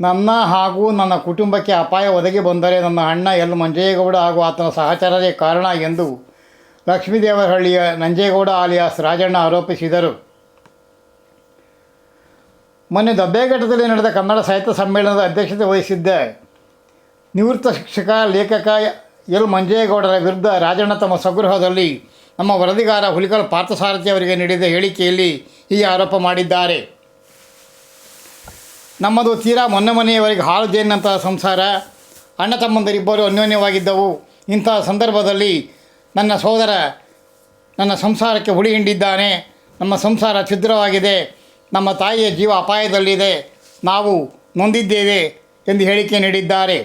ನನ್ನ ಹಾಗೂ ನನ್ನ ಕುಟುಂಬಕ್ಕೆ ಅಪಾಯ ಒದಗಿ ಬಂದರೆ ನನ್ನ ಅಣ್ಣ ಎಲ್. ಮಂಜೇಗೌಡ ಹಾಗೂ ಆತನ ಸಹಚರರೇ ಕಾರಣ ಎಂದು ಲಕ್ಷ್ಮೀದೇವರಹಳ್ಳಿಯ ನಂಜೇಗೌಡ ಆಲಿಯಾಸ್ ರಾಜಣ್ಣ ಆರೋಪಿಸಿದರು. ಮೊನ್ನೆ ದಬ್ಬೆಘಟ್ಟದಲ್ಲಿ ನಡೆದ ಕನ್ನಡ ಸಾಹಿತ್ಯ ಸಮ್ಮೇಳನದ ಅಧ್ಯಕ್ಷತೆ ವಹಿಸಿದ್ದ ನಿವೃತ್ತ ಶಿಕ್ಷಕ, ಲೇಖಕ ಎಲ್. ಮಂಜೇಗೌಡರ ವಿರುದ್ಧ ರಾಜಣ್ಣ ತಮ್ಮ ಸ್ವಗೃಹದಲ್ಲಿ ನಮ್ಮ ವರದಿಗಾರ ಹುಲಿಕಲ್ ಪಾರ್ಥಸಾರಥಿ ಅವರಿಗೆ ನೀಡಿದ ಹೇಳಿಕೆಯಲ್ಲಿ ಈ ಆರೋಪ ಮಾಡಿದ್ದಾರೆ. ನಮ್ಮದು ತೀರಾ ಮೊನ್ನೆ ಮೊನ್ನೆಯವರೆಗೆ ಹಾಳು ಜೇನಂತಹ ಸಂಸಾರ. ಅಣ್ಣ ತಮ್ಮಂದರಿಬ್ಬರು ಅನ್ಯೋನ್ಯವಾಗಿದ್ದವು. ಇಂತಹ ಸಂದರ್ಭದಲ್ಲಿ ನನ್ನ ಸೋದರ ನನ್ನ ಸಂಸಾರಕ್ಕೆ ಹುಳಿ ಹಿಂಡಿದ್ದಾನೆ. ನಮ್ಮ ಸಂಸಾರ ಛಿದ್ರವಾಗಿದೆ. ನಮ್ಮ ತಾಯಿಯ ಜೀವ ಅಪಾಯದಲ್ಲಿದೆ. ನಾವು ನೊಂದಿದ್ದೇವೆ ಎಂದು ಹೇಳಿಕೆ ನೀಡಿದ್ದಾರೆ.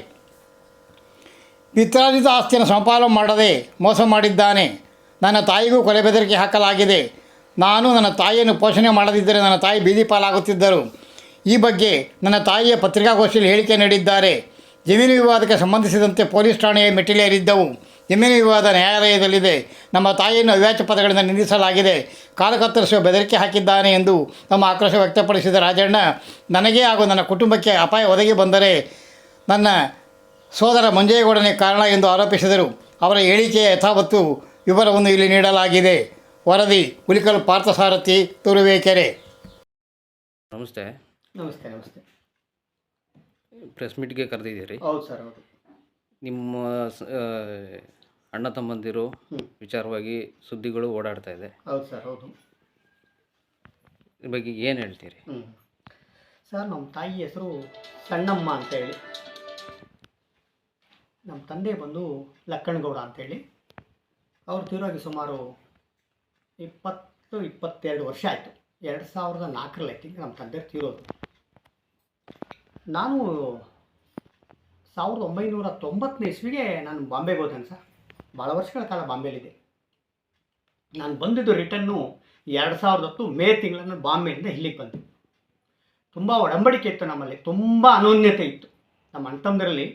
ಪಿತ್ರಾರ್ಜಿತ ಆಸ್ತಿಯನ್ನು ಸಮಪಾಲ ಮಾಡದೆ ಮೋಸ ಮಾಡಿದ್ದಾನೆ. ನನ್ನ ತಾಯಿಗೂ ಕೊಲೆ ಬೆದರಿಕೆ ಹಾಕಲಾಗಿದೆ. ನಾನು ನನ್ನ ತಾಯಿಯನ್ನು ಪೋಷಣೆ ಮಾಡದಿದ್ದರೆ ನನ್ನ ತಾಯಿ ಬೀದಿ ಪಾಲಾಗುತ್ತಿದ್ದರು. ಈ ಬಗ್ಗೆ ನನ್ನ ತಾಯಿಯ ಪತ್ರಿಕಾಗೋಷ್ಠಿಯಲ್ಲಿ ಹೇಳಿಕೆ ನೀಡಿದ್ದಾರೆ. ಜಮೀನು ವಿವಾದಕ್ಕೆ ಸಂಬಂಧಿಸಿದಂತೆ ಪೊಲೀಸ್ ಠಾಣೆಯ ಮೆಟ್ಟಿಲೇರಿದ್ದವು. ಜಮೀನು ವಿವಾದ ನ್ಯಾಯಾಲಯದಲ್ಲಿದೆ. ನಮ್ಮ ತಾಯಿಯನ್ನು ಅವ್ಯಾಚ ಪದಗಳಿಂದ ನಿಂದಿಸಲಾಗಿದೆ. ಕಾಲು ಕತ್ತರಿಸುವ ಬೆದರಿಕೆ ಹಾಕಿದ್ದಾನೆ ಎಂದು ತಮ್ಮ ಆಕ್ರೋಶ ವ್ಯಕ್ತಪಡಿಸಿದ ರಾಜಣ್ಣ, ನನಗೆ ಹಾಗೂ ನನ್ನ ಕುಟುಂಬಕ್ಕೆ ಅಪಾಯ ಒದಗಿ ಬಂದರೆ ನನ್ನ ಸೋದರ ಮಂಜೇಗೌಡನೇ ಕಾರಣ ಎಂದು ಆರೋಪಿಸಿದರು. ಅವರ ಹೇಳಿಕೆಯ ಯಥಾವತ್ತು ವಿವರವನ್ನು ಇಲ್ಲಿ ನೀಡಲಾಗಿದೆ. ವರದಿ ಹುಲಿಕಲ್ ಪಾರ್ಥಸಾರಥಿ, ತುರುವೇಕೆರೆ. ನಮಸ್ತೆ. ನಮಸ್ತೆ ನಮಸ್ತೆ. ಪ್ರೆಸ್ ಮೀಟ್ಗೆ ಕರೆದಿದ್ದೀರಿ? ಹೌದು ಸರ್ ಹೌದು. ನಿಮ್ಮ ಸ- ಆ, ಅಣ್ಣ ತಮ್ಮಂದಿರು ವಿಚಾರವಾಗಿ ಸುದ್ದಿಗಳು ಓಡಾಡ್ತಾ ಇದೆ. ಹೌದು ಸರ್ ಹೌದು. ಈ ಬಗ್ಗೆ ಏನು ಹೇಳ್ತೀರಿ? ಹ್ಞೂ ಸರ್ ನಮ್ಮ ತಾಯಿ ಹೆಸರು ಸಣ್ಣಮ್ಮ ಅಂತೇಳಿ. ನಮ್ಮ ತಂದೆ ಬಂದು ಲಕ್ಕಣಗೌಡ ಅಂತೇಳಿ. ಅವ್ರು ತೀರೋಗಿ ಸುಮಾರು ಇಪ್ಪತ್ತು ಇಪ್ಪತ್ತೆರಡು ವರ್ಷ ಆಯಿತು. ಎರಡು ಸಾವಿರದ ನಾಲ್ಕರಲ್ಲಿ ಐತಿ ನಮ್ಮ ತಂದೆ ತೀರೋದು. ನಾನು ಸಾವಿರದ ಒಂಬೈನೂರ ತೊಂಬತ್ತನೇ ಇಸ್ವಿಗೆ ನಾನು ಬಾಂಬೆಗೆ ಹೋದೆನು ಸರ್. ಭಾಳ ವರ್ಷಗಳ ಕಾಲ ಬಾಂಬೆಲಿದೆ ನಾನು ಬಂದಿದ್ದು ರಿಟರ್ನು ಎರಡು ಸಾವಿರದ ಹತ್ತು ಮೇ ತಿಂಗಳನ್ನು ಬಾಂಬೆಯಿಂದ ಇಲ್ಲಿಗೆ ಬಂದೆ. ತುಂಬ ಒಡಂಬಡಿಕೆ ಇತ್ತು ನಮ್ಮಲ್ಲಿ, ತುಂಬ ಅನೋನ್ಯತೆ ಇತ್ತು. ನಮ್ಮ ಅಣ್ತಮ್ಮದರಲ್ಲಿ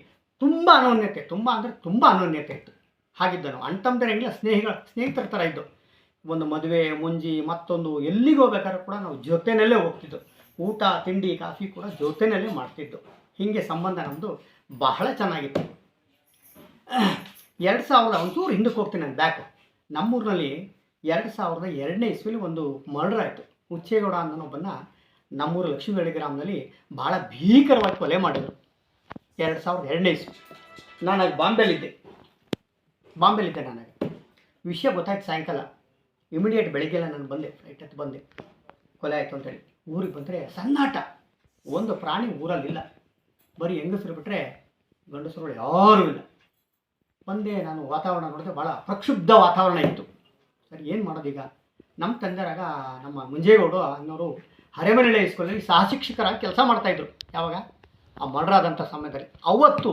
ತುಂಬ ಅನೋನ್ಯತೆ, ತುಂಬ ಅಂದರೆ ತುಂಬ ಅನೋನ್ಯತೆ ಇತ್ತು. ಹಾಗಿದ್ದನು ನಾವು ಅಣ್ತಮ್ಮದರಂಗಿಲ್ಲ ಸ್ನೇಹಿಗಳ, ಸ್ನೇಹಿತರ ಥರ ಇದ್ದು. ಒಂದು ಮದುವೆ, ಮುಂಜಿ ಮತ್ತೊಂದು ಎಲ್ಲಿಗೆ ಹೋಗ್ಬೇಕಾದ್ರೂ ಕೂಡ ನಾವು ಜೊತೆಯಲ್ಲೇ ಹೋಗ್ತಿದ್ದು. ಊಟ, ತಿಂಡಿ, ಕಾಫಿ ಕೂಡ ಜೊತೆಯಲ್ಲೇ ಮಾಡ್ತಿದ್ದು. ಹೀಗೆ ಸಂಬಂಧ ನಮ್ಮದು ಬಹಳ ಚೆನ್ನಾಗಿತ್ತು. ಎರಡು ಸಾವಿರದ ಒಂಚೂರು ಹಿಂದಕ್ಕೆ ಹೋಗ್ತೀನಿ ನಾನು ಬ್ಯಾಕ್ ನಮ್ಮೂರಿನಲ್ಲಿ ಎರಡು ಸಾವಿರದ ಎರಡನೇ ಇಸ್ವಿಲಿ ಒಂದು ಮರ್ಡರ್ ಆಯಿತು. ಹುಚ್ಚೇಗೌಡ ಅನ್ನೋನೊಬ್ಬನ ನಮ್ಮೂರು ಲಕ್ಷ್ಮೀಗಳಿ ಗ್ರಾಮದಲ್ಲಿ ಭಾಳ ಭೀಕರವಾಗಿ ಕೊಲೆ ಮಾಡಿದರು. ಎರಡು ಸಾವಿರದ ಎರಡನೇ ಇಸ್ವಿ. ನಾನು ಆಗ ಬಾಂಬೆಲಿದ್ದೆ ಬಾಂಬೆಲಿದ್ದೆ ನನಗೆ ವಿಷಯ ಗೊತ್ತಾಯ್ತು ಸಾಯಂಕಾಲ. ಇಮಿಡಿಯೇಟ್ ಬೆಳಿಗ್ಗೆಲ್ಲ ನಾನು ಬಂದೆ ಫ್ಲೈಟ್ ಹತ್ತು ಬಂದೆ. ಕೊಲೆ ಆಯಿತು ಅಂತೇಳಿ. ಊರಿಗೆ ಬಂದರೆ ಸನ್ನಾಟ ಒಂದು ಪ್ರಾಣಿ ಊರಲ್ಲಿಲ್ಲ. ಬರೀ ಹೆಂಗಸರು ಬಿಟ್ಟರೆ ಗಂಡಸರುಗಳು ಯಾರೂ ಇಲ್ಲ. ಒಂದೇ ನಾನು ವಾತಾವರಣ ನೋಡಿದ್ರೆ ಭಾಳ ಪ್ರಕ್ಷುಬ್ಧ ವಾತಾವರಣ ಇತ್ತು. ಸರಿ, ಏನು ಮಾಡೋದೀಗ ನಮ್ಮ ತಂದೆರಾಗ ನಮ್ಮ ಮುಂಜೇಗೌಡು ಅನ್ನೋರು ಹರೆಮನೆಲೆ ಸ್ಕೂಲಲ್ಲಿ ಸಹ ಶಿಕ್ಷಕರಾಗಿ ಕೆಲಸ ಮಾಡ್ತಾಯಿದ್ರು ಯಾವಾಗ? ಆ ಮರ್ಡರ್ ಸಮಯದಲ್ಲಿ. ಅವತ್ತು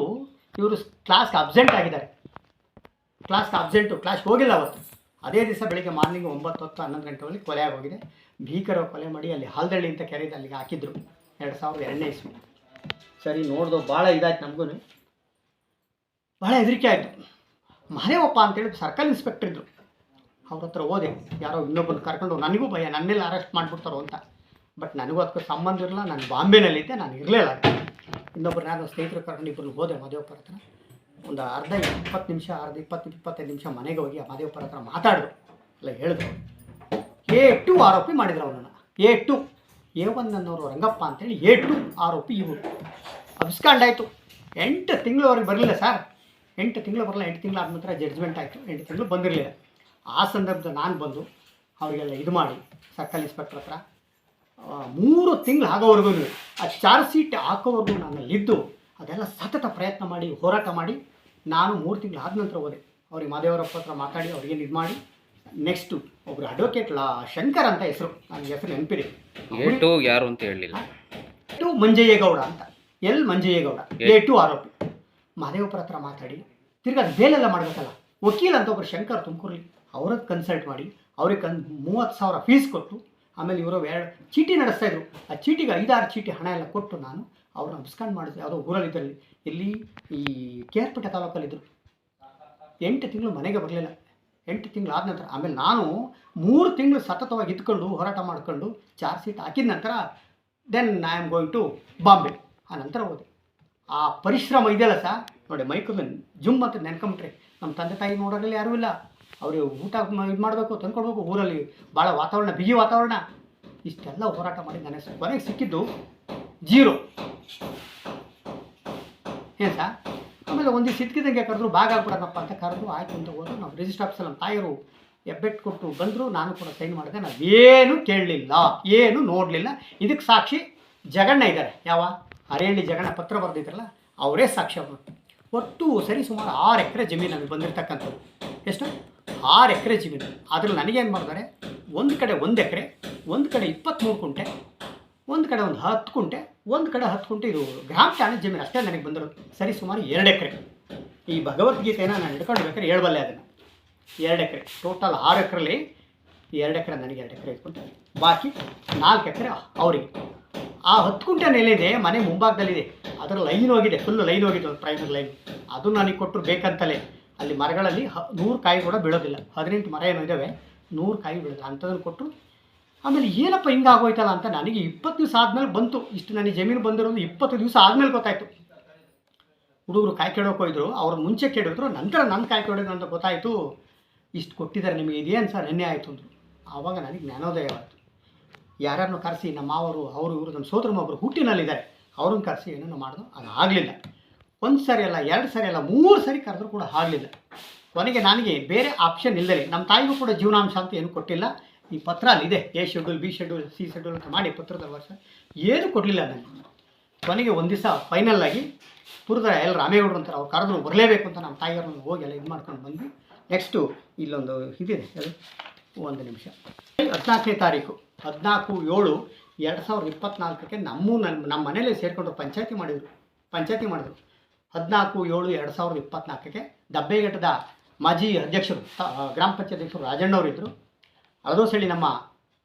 ಇವರು ಕ್ಲಾಸ್ಗೆ ಅಬ್ಸೆಂಟ್ ಆಗಿದ್ದಾರೆ. ಕ್ಲಾಸ್ಗೆ ಅಬ್ಸೆಂಟು ಕ್ಲಾಸ್ಗೆ ಹೋಗಿಲ್ಲ ಅವತ್ತು. ಅದೇ ದಿವಸ ಬೆಳಿಗ್ಗೆ ಮಾರ್ನಿಂಗ್ ಒಂಬತ್ತು ಹತ್ತು ಹನ್ನೊಂದು ಗಂಟೆ ಒಳಗೆ ಕೊಲೆ ಆಗೋಗಿದೆ. ಭೀಕರ ಕೊಲೆ ಮಾಡಿ ಅಲ್ಲಿ ಹಾಲ್ದಳ್ಳಿ ಅಂತ ಕೆರೆದು ಅಲ್ಲಿಗೆ ಹಾಕಿದ್ರು. ಎರಡು ಸಾವಿರದ ಎರಡನೇ ಇಸ್ವಿ. ಸರಿ, ನೋಡ್ದು ಭಾಳ ಇದಾಯ್ತು ನಮಗೂ ಭಾಳ ಹೆದರಿಕೆ ಆಯಿತು. ಮಹದೇವಪ್ಪ ಅಂತೇಳಿ ಸರ್ಕಲ್ ಇನ್ಸ್ಪೆಕ್ಟರ್ ಇದ್ದರು ಅವ್ರ ಹತ್ರ ಹೋದೆ. ಯಾರೋ ಇನ್ನೊಬ್ಬರು ಕರ್ಕೊಂಡು, ನನಗೂ ಭಯ, ನನ್ನೆಲ್ಲ ಅರೆಸ್ಟ್ ಮಾಡಿಬಿಡ್ತಾರೋ ಅಂತ. ಬಟ್ ನನಗೂ ಅದಕ್ಕೆ ಸಂಬಂಧ ಇರಲ್ಲ ನಾನು ಬಾಂಬೆನಲ್ಲಿದ್ದೆ ನಾನು ಇರಲಿಲ್ಲ ಇನ್ನೊಬ್ಬರು ನಾನು ಸ್ನೇಹಿತರು ಕರ್ಕೊಂಡು ಇಬ್ಬರು ಹೋದೆ ಮಹದೇವಪ್ಪರ ಹತ್ರ. ಒಂದು ಅರ್ಧ ಇಪ್ಪತ್ತು ನಿಮಿಷ, ಅರ್ಧ ಇಪ್ಪತ್ತು, ಇಪ್ಪತ್ತೈದು ನಿಮಿಷ ಮನೆಗೆ ಹೋಗಿ ಆ ಮಹದೇವಪ್ಪರ ಹತ್ರ ಮಾತಾಡಿದ್ರು. ಎಲ್ಲ ಹೇಳಿದ್ರು. ಎ ಟು ಆರೋಪಿ ಮಾಡಿದ್ರು ಅವನನ್ನು. A to. ಎ ಒನ್ ಅನ್ನೋರು ರಂಗಪ್ಪ ಅಂತೇಳಿ ಎ ಟು ಆರೋಪಿ ಇವರು. ಅಬ್ಸ್ಕಾಂಡಾಯಿತು ಎಂಟು ತಿಂಗಳವರೆಗೆ ಬರಲಿಲ್ಲ ಸರ್. ಎಂಟು ತಿಂಗಳು ಬರಲ್ಲ, ಎಂಟು ತಿಂಗಳು ಆದ ನಂತರ ಜಡ್ಜ್ಮೆಂಟ್ ಆಯಿತು. ಎಂಟು ತಿಂಗಳು ಬಂದಿರಲಿಲ್ಲ. ಆ ಸಂದರ್ಭದಲ್ಲಿ ನಾನು ಬಂದು ಅವರಿಗೆಲ್ಲ ಇದು ಮಾಡಿ, ಸರ್ಕಲ್ ಇನ್ಸ್ಪೆಕ್ಟ್ರ್ ಹತ್ರ ಮೂರು ತಿಂಗಳು ಆಗೋವರೆಗೂ ಆ ಚಾರ್ಜ್ ಶೀಟ್ ಹಾಕೋವರೆಗೂ ನಾನು ಇದ್ದು ಅದೆಲ್ಲ ಸತತ ಪ್ರಯತ್ನ ಮಾಡಿ, ಹೋರಾಟ ಮಾಡಿ ನಾನು ಮೂರು ತಿಂಗಳು ಆದ ನಂತರ ಹೋದೆ. ಅವ್ರಿಗೆ ಮಾದೇವರಪ್ಪ ಹತ್ರ ಮಾತಾಡಿ ಅವ್ರಿಗೇನು ಇದು ಮಾಡಿ ನೆಕ್ಸ್ಟು ಒಬ್ರು ಅಡ್ವೊಕೇಟ್ ಲಾ ಶಂಕರ್ ಅಂತ ಹೆಸರು. ನನ್ನ ಹೆಸರು ನೆನಪಿರಿ ಎ ಟು ಯಾರು ಅಂತ ಹೇಳಲಿಲ್ಲ. ಟು ಮಂಜಯ್ಯಗೌಡ ಅಂತ. ಎಲ್ ಮಂಜಯ್ಯಗೌಡ? ಎ ಟು ಆರೋಪಿ. ಮಹದೇವಪ್ಪರ ಹತ್ರ ಮಾತಾಡಿ. ತಿರ್ಗಿ ಅದು ಬೇಲೆಲ್ಲ ಮಾಡಬೇಕಲ್ಲ. ವಕೀಲ ಅಂತ ಒಬ್ರು ಶಂಕರ್ ತುಮಕೂರಲ್ಲಿ ಅವ್ರದ್ದು ಕನ್ಸಲ್ಟ್ ಮಾಡಿ ಅವ್ರಿಗೆ ಕನ್ ಮೂವತ್ತು ಸಾವಿರ ಫೀಸ್ ಕೊಟ್ಟು ಆಮೇಲೆ ಇವರು ಎರಡು ಚೀಟಿ ನಡೆಸ್ತಾ ಇದ್ರು. ಆ ಚೀಟಿಗೆ ಐದಾರು ಚೀಟಿ ಹಣ ಎಲ್ಲ ಕೊಟ್ಟು ನಾನು ಅವ್ರನ್ನ ಅಬ್ಸ್ಕಂಡ್ ಮಾಡಿದ್ರು ಯಾವುದೋ ಊರಲ್ಲಿದ್ದಲ್ಲಿ ಇಲ್ಲಿ ಈ ಕೆ ಆರ್ ಪೇಟೆ ತಾಲೂಕಲ್ಲಿದ್ದರು ಎಂಟು ತಿಂಗಳು ಮನೆಗೆ ಬರಲಿಲ್ಲ. ಎಂಟು ತಿಂಗಳು ಆದ ನಂತರ, ಆಮೇಲೆ ನಾನು ಮೂರು ತಿಂಗಳು ಸತತವಾಗಿ ಇದ್ಕೊಂಡು ಹೋರಾಟ ಮಾಡ್ಕೊಂಡು ಚಾರ್ಜ್ ಶೀಟ್ ಹಾಕಿದ ನಂತರ then I am going to Bombay ಆ ನಂತರ ಹೋದೆ. ಆ ಪರಿಶ್ರಮ ಇದೆಯಲ್ಲ ಸರ್ ನೋಡಿ ಮೈಕಲ್ ಜುಮ್ ಅಂತ ನೆನ್ಕೊಂಬಿಟ್ರಿ, ನಮ್ಮ ತಂದೆ ತಾಯಿ ನೋಡೋರಲ್ಲಿ ಯಾರೂ ಇಲ್ಲ. ಅವ್ರಿಗೆ ಊಟ ಇದು ಮಾಡಬೇಕು, ತಂದ್ಕೊಡ್ಬೇಕು, ಊರಲ್ಲಿ ಭಾಳ ವಾತಾವರಣ, ಬಿಗಿ ವಾತಾವರಣ. ಇಷ್ಟೆಲ್ಲ ಹೋರಾಟ ಮಾಡಿ ನನಗೆ ಹೆಸರು, ಕೊನೆಗೆ ಸಿಕ್ಕಿದ್ದು ಜೀರೋ. ಏನು ಸರ್ ಆಮೇಲೆ ಒಂದು ಸಿಕ್ಕಿದಂಗೆ ಕರೆದ್ರು ಭಾಗ ಆಗ್ಬಿಡೋಣಪ್ಪ ಅಂತ ಕರೆದ್ರು. ಆಯ್ತು ಅಂತ ಹೋದ್ರು. ನಾವು ರಿಜಿಸ್ಟರ್ ಆಫೀಸಲ್ಲಿ ನಮ್ಮ ತಾಯಿಯರು ಎಬ್ಬೆಟ್ ಕೊಟ್ಟು ಬಂದರು. ನಾನು ಕೂಡ ಸೈನ್ ಮಾಡಿದೆ. ಏನು ಕೇಳಲಿಲ್ಲ. ಏನು ನೋಡಲಿಲ್ಲ. ಇದಕ್ಕೆ ಸಾಕ್ಷಿ ಜಗಣ್ಣ ಇದ್ದಾರೆ ಯಾವ? ಹರಿಹಳ್ಳಿ ಜಗಣ್ಣ ಪತ್ರ ಬರೆದಿದ್ರಲ್ಲ, ಅವರೇ ಸಾಕ್ಷಿ ಅವರು. ಒಟ್ಟು ಸರಿ ಸುಮಾರು ಆರು ಎಕರೆ ಜಮೀನು ನಮಗೆ ಬಂದಿರತಕ್ಕಂಥದ್ದು. ಎಷ್ಟು? ಆರು ಎಕರೆ ಜಮೀನು. ಅದ್ರಲ್ಲಿ ನನಗೇನು ಮಾಡಿದ್ದಾರೆ ಒಂದು ಕಡೆ ಒಂದು ಎಕರೆ, ಒಂದು ಕಡೆ ಇಪ್ಪತ್ತ್ಮೂರು ಕುಂಟೆ ಒಂದು ಕಡೆ ಒಂದು ಹತ್ತು ಕುಂಟೆ, ಒಂದು ಕಡೆ ಹತ್ತು ಕುಂಟೆ ಇದು ಗ್ರಾಮ ಠಾಣೆ ಜಮೀನು ಅಷ್ಟೇ ನನಗೆ ಬಂದಿರೋದು ಸರಿ, ಸುಮಾರು ಎರಡು ಎಕರೆ. ಈ ಭಗವದ್ಗೀತೆನ ನಾನು ಹಿಡ್ಕೊಂಡು ಬೇಕಾದ್ರೆ ಹೇಳಬಲ್ಲೆ ಅದನ್ನು. ಎರಡು ಎಕರೆ. ಟೋಟಲ್ ಆರು ಎಕರೆಲಿ ಎರಡು ಎಕರೆ ನನಗೆ ಎರಡು ಎಕರೆ ಇಟ್ಕೊಂಡೆ ಬಾಕಿ ನಾಲ್ಕು ಎಕರೆ ಅವರಿಗೆ. ಆ ಹತ್ತು ಕುಂಟೆ ನೆಲೆಯಿದೆ, ಮನೆ ಮುಂಭಾಗದಲ್ಲಿದೆ. ಅದರ ಲೈನ್ ಹೋಗಿದೆ ಫುಲ್ ಲೈನ್ ಹೋಗಿದೆ ಒಂದು ಪ್ರೈಮರಿ ಲೈನ್ ಅದು ನನಗೆ ಕೊಟ್ಟರು ಬೇಕಂತಲೇ. ಅಲ್ಲಿ ಮರಗಳಲ್ಲಿ ಹ, ನೂರು ಕಾಯಿ ಕೂಡ ಬೀಳೋದಿಲ್ಲ. ಹದಿನೆಂಟು ಮರ ಏನೋ ಇದ್ದಾವೆ, ನೂರು ಕಾಯಿ ಬೀಳೋದಿಲ್ಲ. ಅಂಥದ್ದನ್ನು ಕೊಟ್ಟರು ಆಮೇಲೆ ಏನಪ್ಪ ಹಿಂಗೆ ಆಗೋಯ್ತಲ್ಲ ಅಂತ ನನಗೆ ಇಪ್ಪತ್ತು ದಿವಸ ಆದಮೇಲೆ ಬಂತು. ಇಷ್ಟು ನನಗೆ ಜಮೀನು ಬಂದಿರೋದು ಇಪ್ಪತ್ತು ದಿವಸ ಆದಮೇಲೆ ಗೊತ್ತಾಯಿತು. ಹುಡುಗರು ಕಾಯಿ ಕೆಡೋಕೆ ಹೋಯಿದ್ರು, ಅವ್ರು ಮುಂಚೆ ಕೇಳಿದ್ರು ನಂತರ ನನ್ನ ಕಾಯಿ ಕೇಳಿದ್ರು ಅಂತ ಗೊತ್ತಾಯಿತು. ಇಷ್ಟು ಕೊಟ್ಟಿದ್ದಾರೆ ನಿಮಗೆ ಇದೇನು ಸರ್ ನೆನ್ನೆ ಆಯಿತು ಅಂದರು. ಆವಾಗ ನನಗೆ ಜ್ಞಾನೋದಯವಾಯಿತು ಯಾರನ್ನು ಕರೆಸಿ ನಮ್ಮ ಮಾವರು, ಅವರು, ಇವರು ನಮ್ಮ ಸೋದರ ಹುಟ್ಟಿನಲ್ಲಿದ್ದಾರೆ, ಅವ್ರನ್ನ ಕರೆಸಿ ಏನನ್ನು ಮಾಡಿದ್ರು, ಅದು ಆಗಲಿಲ್ಲ. ಒಂದು ಸರಿ ಅಲ್ಲ, ಎರಡು ಸರಿ ಅಲ್ಲ, ಮೂರು ಸರಿ ಕರೆದ್ರು ಕೂಡ ಆಗಲಿಲ್ಲ. ಕೊನೆಗೆ ನನಗೆ ಬೇರೆ ಆಪ್ಷನ್ ಇಲ್ಲದೆ ನಮ್ಮ ತಾಯಿಗೂ ಕೂಡ ಜೀವನಾಂಶ ಅಂತ ಏನು ಕೊಟ್ಟಿಲ್ಲ. ಈ ಪತ್ರ ಅಲ್ಲಿದೆ A schedule B schedule C schedule ಅಂತ ಮಾಡಿ ಪತ್ರದ ವರ್ಷ. ಏನು ಕೊಡಲಿಲ್ಲ ನನಗೆ ಕೊನೆಗೆ ಒಂದು ದಿವಸ ಫೈನಲ್ ಆಗಿ ಪುರದ ಎಲ್ಲ ರಾಮೇಗೌಡರು ಅಂತಾರೆ, ಅವ್ರು ಕರೆದ್ರು ಬರಲೇಬೇಕು ಅಂತ ನಮ್ಮ ತಾಯಿಯವ್ರನ್ನ ಹೋಗಿ ಎಲ್ಲ ಇದು ಮಾಡ್ಕೊಂಡು ಬಂದು ನೆಕ್ಸ್ಟು ಇಲ್ಲೊಂದು ಇದಿದೆ ಒಂದು ನಿಮಿಷ. ಹದಿನಾಲ್ಕನೇ ತಾರೀಕು, ಹದಿನಾಲ್ಕು ಏಳು ಎರಡು ಸಾವಿರದ ಇಪ್ಪತ್ನಾಲ್ಕಕ್ಕೆ ನಮ್ಮ ನನ್ನ ನಮ್ಮ ಮನೇಲಿ ಸೇರಿಕೊಂಡ್ರು ಪಂಚಾಯತಿ ಮಾಡಿದರು ಪಂಚಾಯತಿ ಮಾಡಿದರು. ಹದಿನಾಲ್ಕು ಏಳು ಎರಡು ಸಾವಿರದ ಇಪ್ಪತ್ನಾಲ್ಕಕ್ಕೆ ದಬ್ಬೆಘಟ್ಟದ ಮಾಜಿ ಅಧ್ಯಕ್ಷರು ಗ್ರಾಮ ಪಂಚಾಯತ್ ಅಧ್ಯಕ್ಷರು ರಾಜಣ್ಣವರು ಇದ್ದರು ಸೇಳಿ ನಮ್ಮ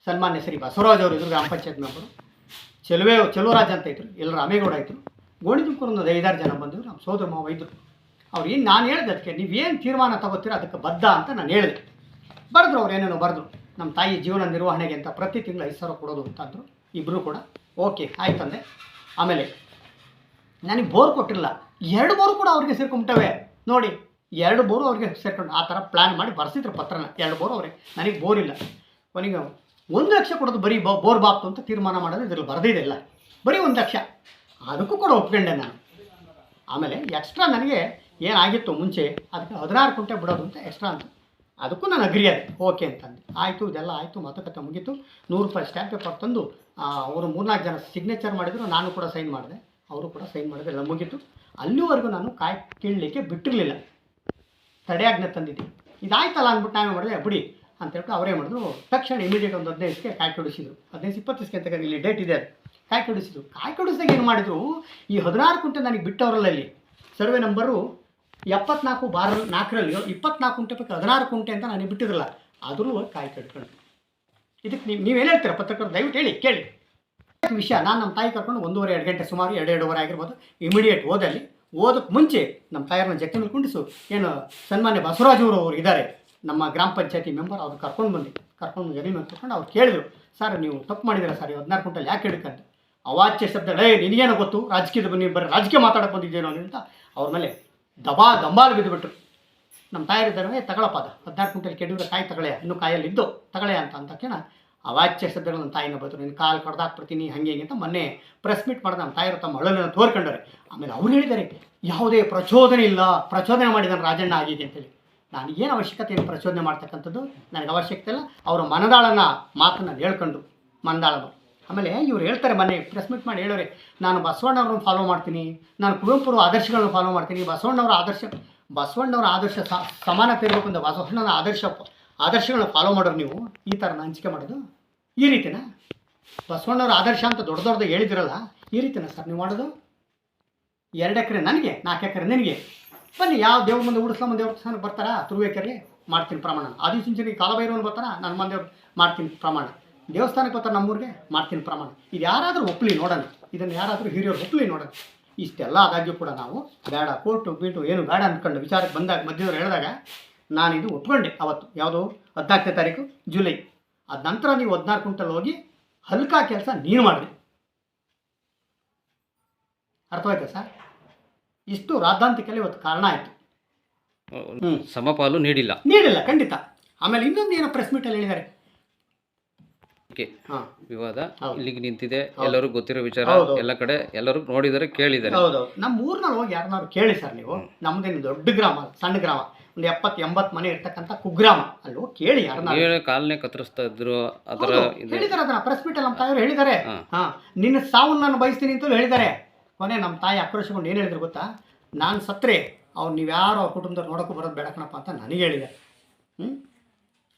ಸನ್ಮಾನ್ಯ ಶ್ರೀ ಬಸವರಾಜ್ ಅವರು ಇದ್ರು ಗ್ರಾಮ ಪಂಚಾಯತ್ ಮೆಂಬರು. ಚೆಲುವೆ ಚೆಲುವರಾಜ್ ಅಂತ ಇದ್ರು ಎಲ್ಲ ರಾಮೇಗೌಡ ಇದ್ರು. ಗೋಣಿದುಂಕೂರು ಒಂದು ಐದಾರು ಜನ ಬಂದರು ನಮ್ಮ ಸೋದರ ಮಾವ ಇದ್ದರು ಅವ್ರು ಏನು ನಾನು ಹೇಳಿದೆ ಅದಕ್ಕೆ ನೀವೇನು ತೀರ್ಮಾನ ತಗೋತೀರೋ ಅದಕ್ಕೆ ಬದ್ಧ ಅಂತ ನಾನು ಹೇಳಿದೆ. ಬರೆದ್ರು ಅವ್ರು, ಏನೇನೋ ಬರೆದ್ರು. ನಮ್ಮ ತಾಯಿ ಜೀವನ ನಿರ್ವಹಣೆಗೆ ಅಂತ ಪ್ರತಿ ತಿಂಗಳು ಐದು ಸಾವಿರ ಕೊಡೋದು ಅಂತ ಅಂದರು ಇಬ್ಬರು ಕೂಡ. ಓಕೆ, ಆಯ್ತು ಅಂದೆ ಆಮೇಲೆ, ನನಗೆ ಬೋರ್ ಕೊಟ್ಟಿರಲ್ಲ ಎರಡು ಬೋರ್ ಕೂಡ ಅವ್ರಿಗೆ ಸೇರ್ಕೊಂಬಿಟ್ಟವೆ. ನೋಡಿ ಎರಡು ಬೋರು ಅವ್ರಿಗೆ ಸೇರ್ಕೊಂಡು ಆ ಥರ ಪ್ಲ್ಯಾನ್ ಮಾಡಿ ಬರ್ಸಿದ್ರು ಪತ್ರನ. ಎರಡು ಬೋರು ಅವರಿಗೆ. ನನಗೆ ಬೋರ್ ಇಲ್ಲ ಕೊನೆಗೆ ಒಂದು ಲಕ್ಷ ಕೊಡೋದು ಬರೀ ಬೋ ಬೋರ್ ಬಾಪ್ತು ಅಂತ ತೀರ್ಮಾನ ಮಾಡೋದು ಇದ್ರಲ್ಲಿ ಬರೆದಿದೆ ಇಲ್ಲ ಬರೀ ಒಂದು ಲಕ್ಷ ಅದಕ್ಕೂ ಕೂಡ ಒಪ್ಕೊಂಡೆ ನಾನು. ಆಮೇಲೆ ಎಕ್ಸ್ಟ್ರಾ ನನಗೆ ಏನಾಗಿತ್ತು ಮುಂಚೆ, ಅದಕ್ಕೆ ಹದಿನಾರು ಕುಂಟೆ ಬಿಡೋದು ಅಂತ ಎಕ್ಸ್ಟ್ರಾ ಅಂತ. ಅದಕ್ಕೂ ನಾನು ಅಗ್ರಿ ಅದು ಓಕೆ ಅಂತಂದು. ಆಯಿತು, ಇದೆಲ್ಲ ಆಯಿತು, ಮಾತುಕತೆ ಮುಗೀತು. ನೂರು ರೂಪಾಯಿ ಸ್ಟ್ಯಾಂಪ್ ಪೇಪರ್ ತಂದು ಅವರು ಮೂರ್ನಾಲ್ಕು ಜನ ಸಿಗ್ನೇಚರ್ ಮಾಡಿದ್ರು, ನಾನು ಕೂಡ ಸೈನ್ ಮಾಡಿದೆ. ಅವರು ಕೂಡ ಸೈನ್ ಮಾಡಿದ್ರೆ ಎಲ್ಲ ಮುಗೀತು. ಅಲ್ಲಿವರೆಗೂ ನಾನು ಕಾಯಿ ಕೀಳಲಿಕ್ಕೆ ಬಿಟ್ಟಿರಲಿಲ್ಲ. ತಡೆಯಾಜ್ಞೆ ತಂದಿದ್ದೆ ಇದಾಯ್ತಲ್ಲ ಅಂದ್ಬಿಟ್ಟು ನಾವೇ ಮಾಡಿದೆ, ಬಿಡಿ ಅಂತ ಹೇಳ್ಬಿಟ್ಟು ಅವರೇ ಮಾಡಿದ್ರು. ತಕ್ಷಣ ಇಮಿಡಿಯೇಟ್ ಒಂದು ಹದಿನೈದು ದಿವಸಕ್ಕೆ ಕಾಯಿ ಕೊಡಿಸಿದ್ರು ಹದಿನೈದು ಇಪ್ಪತ್ತು ದಿವಸಕ್ಕೆ ಅಂತ ಇಲ್ಲಿ ಡೇಟ್ ಇದೆ ಅದು. ಕಾಯಿ ಕೊಡಿಸಿದ್ರು ಕಾಯಿ ಕೊಡಿಸಿದಾಗ ಏನು ಮಾಡಿದ್ರು? ಈ ಹದಿನಾರು ಕುಂಟೆ ನನಗೆ ಬಿಟ್ಟವರಲ್ಲ ಇಲ್ಲಿ. ಸರ್ವೆ ನಂಬರು ಎಪ್ಪತ್ನಾಲ್ಕು ಬಾರ ನಾಲ್ಕರಲ್ಲಿ, ಇಪ್ಪತ್ನಾಲ್ಕು ಕುಂಟೆ ಪೈಕಿ ಹದಿನಾರು ಕುಂಟೆ ಅಂತ ನನಗೆ ಬಿಟ್ಟಿದ್ರಲ್ಲ ಆದರೂ ಕಾಯಿ ಕಟ್ಕೊಂಡು ಇದಕ್ಕೆ ನೀವು ನೀವೇನು ಹೇಳ್ತೀರಾ ಪತ್ರಕರ್ತರು? ದಯವಿಟ್ಟು ಹೇಳಿ, ಕೇಳಿ. ವಿಷಯ, ನಾನು ನಮ್ಮ ತಾಯಿ ಕರ್ಕೊಂಡು ಒಂದೂವರೆ, ಎರಡು ಗಂಟೆ ಸುಮಾರು, ಎರಡು, ಎರಡೂವರೆ ಆಗಿರ್ಬೋದು. ಇಮಿಡಿಯೇಟ್ ಓದಲ್ಲಿ ಓದಕ್ಕೆ ಮುಂಚೆ ನಮ್ಮ ತಾಯಿಯವ್ರನ್ನ ಜಕ್ಕೆ ಮೇಲೆ ಕುಂಡಿಸು ಏನು ಸನ್ಮಾನ್ಯ ಬಸವರಾಜವರು ಅವರು ಇದ್ದಾರೆ. ನಮ್ಮ ಗ್ರಾಮ ಪಂಚಾಯತಿ ಮೆಂಬರ್ ಅವ್ರು ಕರ್ಕೊಂಡು ಬಂದು ಕರ್ಕೊಂಡು ಜಮೀನು ಮೇಲೆ ಕರ್ಕೊಂಡು ಅವ್ರು ಕೇಳಿದ್ರು. ಸರ್, ನೀವು ತಪ್ಪು ಮಾಡಿದ್ದೀರಾ ಸರ್? ಹದಿನಾರು ಕುಂಟಲ್ ಯಾಕೆ ಹಿಡ್ಕಂತ? ಅವಾಚ್ಯ ಶಬ್ದ ಏ ನಿನಗೇನೋ ಗೊತ್ತು? ರಾಜಕೀಯದ ಬನ್ನಿ ಬರೀ ರಾಜಕೀಯ ಮಾತಾಡಕ್ಕೆ ಬಂದಿದ್ದೇನೋ ಅಂತ ಅವ್ರ ಮೇಲೆ ದಬಾ ದಂಬಾಲು ಬಿದ್ದುಬಿಟ್ರು. ನಮ್ಮ ತಾಯಿರಿದ್ದಾರೆ ತಗೊಳಪ್ಪ ಅದು ಹದಿನಾರು ಕುಂಟಲ್ ಕೆಡಿದ್ರೆ ತಾಯಿ ತಗೊಳ್ಳೆ ಇನ್ನೂ ಕಾಯಲ್ಲಿ ಇದ್ದು ತಗೊಳ್ಳೆ ಅಂತ ಅಂತ ತಕ್ಷಣ ಅವಾಚ್ಯ ಶಬ್ದಗಳು ನಮ್ಮ ತಾಯಿನ ಬರ್ತಾರೆ. ನಿನ್ನ ಕಾಲು ಕಡ್ದಾಕ್ಬಿಡ್ತೀನಿ ಹಾಗೆ ಹೀಗೆ ಅಂತ ಮೊನ್ನೆ ಪ್ರೆಸ್ ಮೀಟ್ ಮಾಡಿದ ನಮ್ಮ ತಾಯಿರು ತಮ್ಮ ಅಳಲನ್ನು ತೋರ್ಕೊಂಡರೆ ಆಮೇಲೆ ಅವ್ರು ಹೇಳಿದ್ದಾರೆ, ಯಾವುದೇ ಪ್ರಚೋದನೆ ಇಲ್ಲ, ಪ್ರಚೋದನೆ ಮಾಡಿದಾನೆ ರಾಜಣ್ಣ ಆಗಿದೆ ಅಂತೇಳಿ. ಏನು ಅವಶ್ಯಕತೆ ಏನು ಪ್ರಚೋದನೆ ಮಾಡ್ತಕ್ಕಂಥದ್ದು, ನನಗೆ ಅವಶ್ಯಕತೆ ಇಲ್ಲ. ಅವರ ಮನದಾಳನ ಮಾತನ್ನು ಹೇಳ್ಕೊಂಡು ಮನದಾಳನ ಆಮೇಲೆ ಇವ್ರು ಹೇಳ್ತಾರೆ ಮೊನ್ನೆ ಪ್ರೆಸ್ ಮೀಟ್ ಮಾಡಿ ಹೇಳೋರೆ, ನಾನು ಬಸವಣ್ಣವ್ರನ್ನ ಫಾಲೋ ಮಾಡ್ತೀನಿ, ನಾನು ಕುವೆಂಪುರ ಆದರ್ಶಗಳನ್ನು ಫಾಲೋ ಮಾಡ್ತೀನಿ, ಬಸವಣ್ಣವರ ಆದರ್ಶ ಬಸವಣ್ಣವರ ಆದರ್ಶ ಸಮಾನ ಇರಬೇಕು ಅಂತ, ಬಸವಣ್ಣನ ಆದರ್ಶ ಆದರ್ಶಗಳನ್ನ ಫಾಲೋ ಮಾಡೋರು ನೀವು, ಈ ಥರನ ಹಂಚಿಕೆ ಮಾಡೋದು. ಈ ರೀತಿನ? ಬಸವಣ್ಣವ್ರ ಆದರ್ಶ ಅಂತ ದೊಡ್ಡ ದೊಡ್ಡದು ಹೇಳಿದಿರಲ್ಲ, ಈ ರೀತಿನ ಸರ್ ನೀವು ಮಾಡೋದು? ಎರಡು ಎಕರೆ ನನಗೆ, ನಾಲ್ಕು ಎಕರೆ ನಿನಗೆ. ಬನ್ನಿ, ಯಾವ ದೇವ್ರ ಮುಂದೆ ಉಡಿಸ್ಲಮ್ಮ ದೇವ್ರ ಸ್ಥಾನ ಬರ್ತಾರಾ? ತುರುವೇಕರೆ ಮಾಡ್ತೀನಿ ಪ್ರಮಾಣ. ಆದಿಚುಂಚನಿ ಕಾಲಭೈರವನು ಬರ್ತಾರ? ನನ್ನ ಮಂದೆ ಮಾಡ್ತೀನಿ ಪ್ರಮಾಣ. ದೇವಸ್ಥಾನಕ್ಕೆ ಬರ್ತಾರೆ ನಮ್ಮೂರಿಗೆ? ಮಾಡ್ತೀನಿ ಪ್ರಮಾಣ. ಇದು ಯಾರಾದರೂ ಒಪ್ಪಲಿ ನೋಡೋಣ ಇದನ್ನು ಯಾರಾದರೂ ಹಿರಿಯರು ಒಪ್ಪಲಿ ನೋಡೋಣ ಇಷ್ಟೆಲ್ಲ ಆದಾಗ್ಯೂ ಕೂಡ ನಾವು ಬೇಡ, ಕೋರ್ಟು, ಬೀಟು, ಏನು ಬೇಡ ಅಂದ್ಕೊಂಡು ವಿಚಾರಕ್ಕೆ ಬಂದಾಗ, ಮಧ್ಯದವ್ರು ಹೇಳಿದಾಗ ನಾನು ಇದು ಒಪ್ಕೊಂಡೆ ಅವತ್ತು. ಯಾವುದು? ಹದಿನಾಲ್ಕನೇ ತಾರೀಕು ಜುಲೈ. ಅದ ನಂತರ ನೀವು ಹದಿನಾರು ಕ್ವಿಂಟಲ್ ಹೋಗಿ ಹಲ್ಕಾ ಕೆಲಸ ನೀನು ಮಾಡಿದೆ. ಅರ್ಥವಾಯ್ತಾ ಸರ್? ಇಷ್ಟು ರಾದ್ದಾಂತಿಕಲ್ಲಿ ಇವತ್ತು ಕಾರಣ ಆಯಿತು. ಸಮಪಾಲು ನೀಡಿಲ್ಲ. ನೀಡಿಲ್ಲ ಖಂಡಿತ. ಆಮೇಲೆ ಇನ್ನೊಂದು ಏನೋ ಪ್ರೆಸ್ ಮೀಟಲ್ಲಿ ಹೇಳಿದ್ದಾರೆ. ಓಕೆ. ಹಾಂ. ವಿವಾದ. ಇಲ್ಲಿಗೆ ನಿಂತಿದೆ. ಎಲ್ಲರೂ ಗೊತ್ತಿರೋ ವಿಚಾರ. ಎಲ್ಲ ಕಡೆ ಎಲ್ಲರೂ ನೋಡಿದರೆ ಕೇಳಿದ್ದಾರೆ. ನಮ್ಮ ಊರ್ನಲ್ಲಿ ಹೋಗಿ ಯಾರನ್ನಾರು ಕೇಳಿ ಸರ್ ನೀವು. ನಮ್ದೇನು ದೊಡ್ಡ ಗ್ರಾಮ ಸಣ್ಣ ಗ್ರಾಮ. ಒಂದು ಎಪ್ಪತ್ತು ಎಂಬತ್ತು ಮನೆ ಇರ್ತಕ್ಕಂಥ ಕುಗ್ರಾಮ. ಅಲ್ಲೋ ಕೇಳಿ ಯಾರನ್ನ ನೀವೇ ಕಾಲನೇ ಕತ್ತರಿಸ್ತಾ ಇದ್ರು ಅದರ ಇದೆ. ಅದನ್ನ ಪ್ರೆಸ್ ಮೀಟಲ್ಲಿ ನಮ್ಮ ತಾಯಿಯವರು ಹೇಳಿದಾರೆ. ಹಾ. ನಿನ್ನ ಸಾವು ನಾನು ಬಯಸ್ತೀನಿ ಅಂತ ಹೇಳಿದಾರೆ. ಕೊನೆ ನಮ್ಮ ತಾಯಿ ಆಕ್ರೋಶಗೊಂಡು ಏನು ಹೇಳಿದ್ರು ಗೊತ್ತಾ? ನಾನು ಸತ್ರೆ ಅವ್ರು ನೀವ್ಯಾರು ಅವ್ರ ಕುಟುಂಬದವ್ರು ನೋಡೋಕ್ಕೂ ಬರೋದು ಬೇಡ ಕಣಪ್ಪ ಅಂತ ನನಗೆ ಹೇಳಿದ್ದಾರೆ ಹ್ಞೂ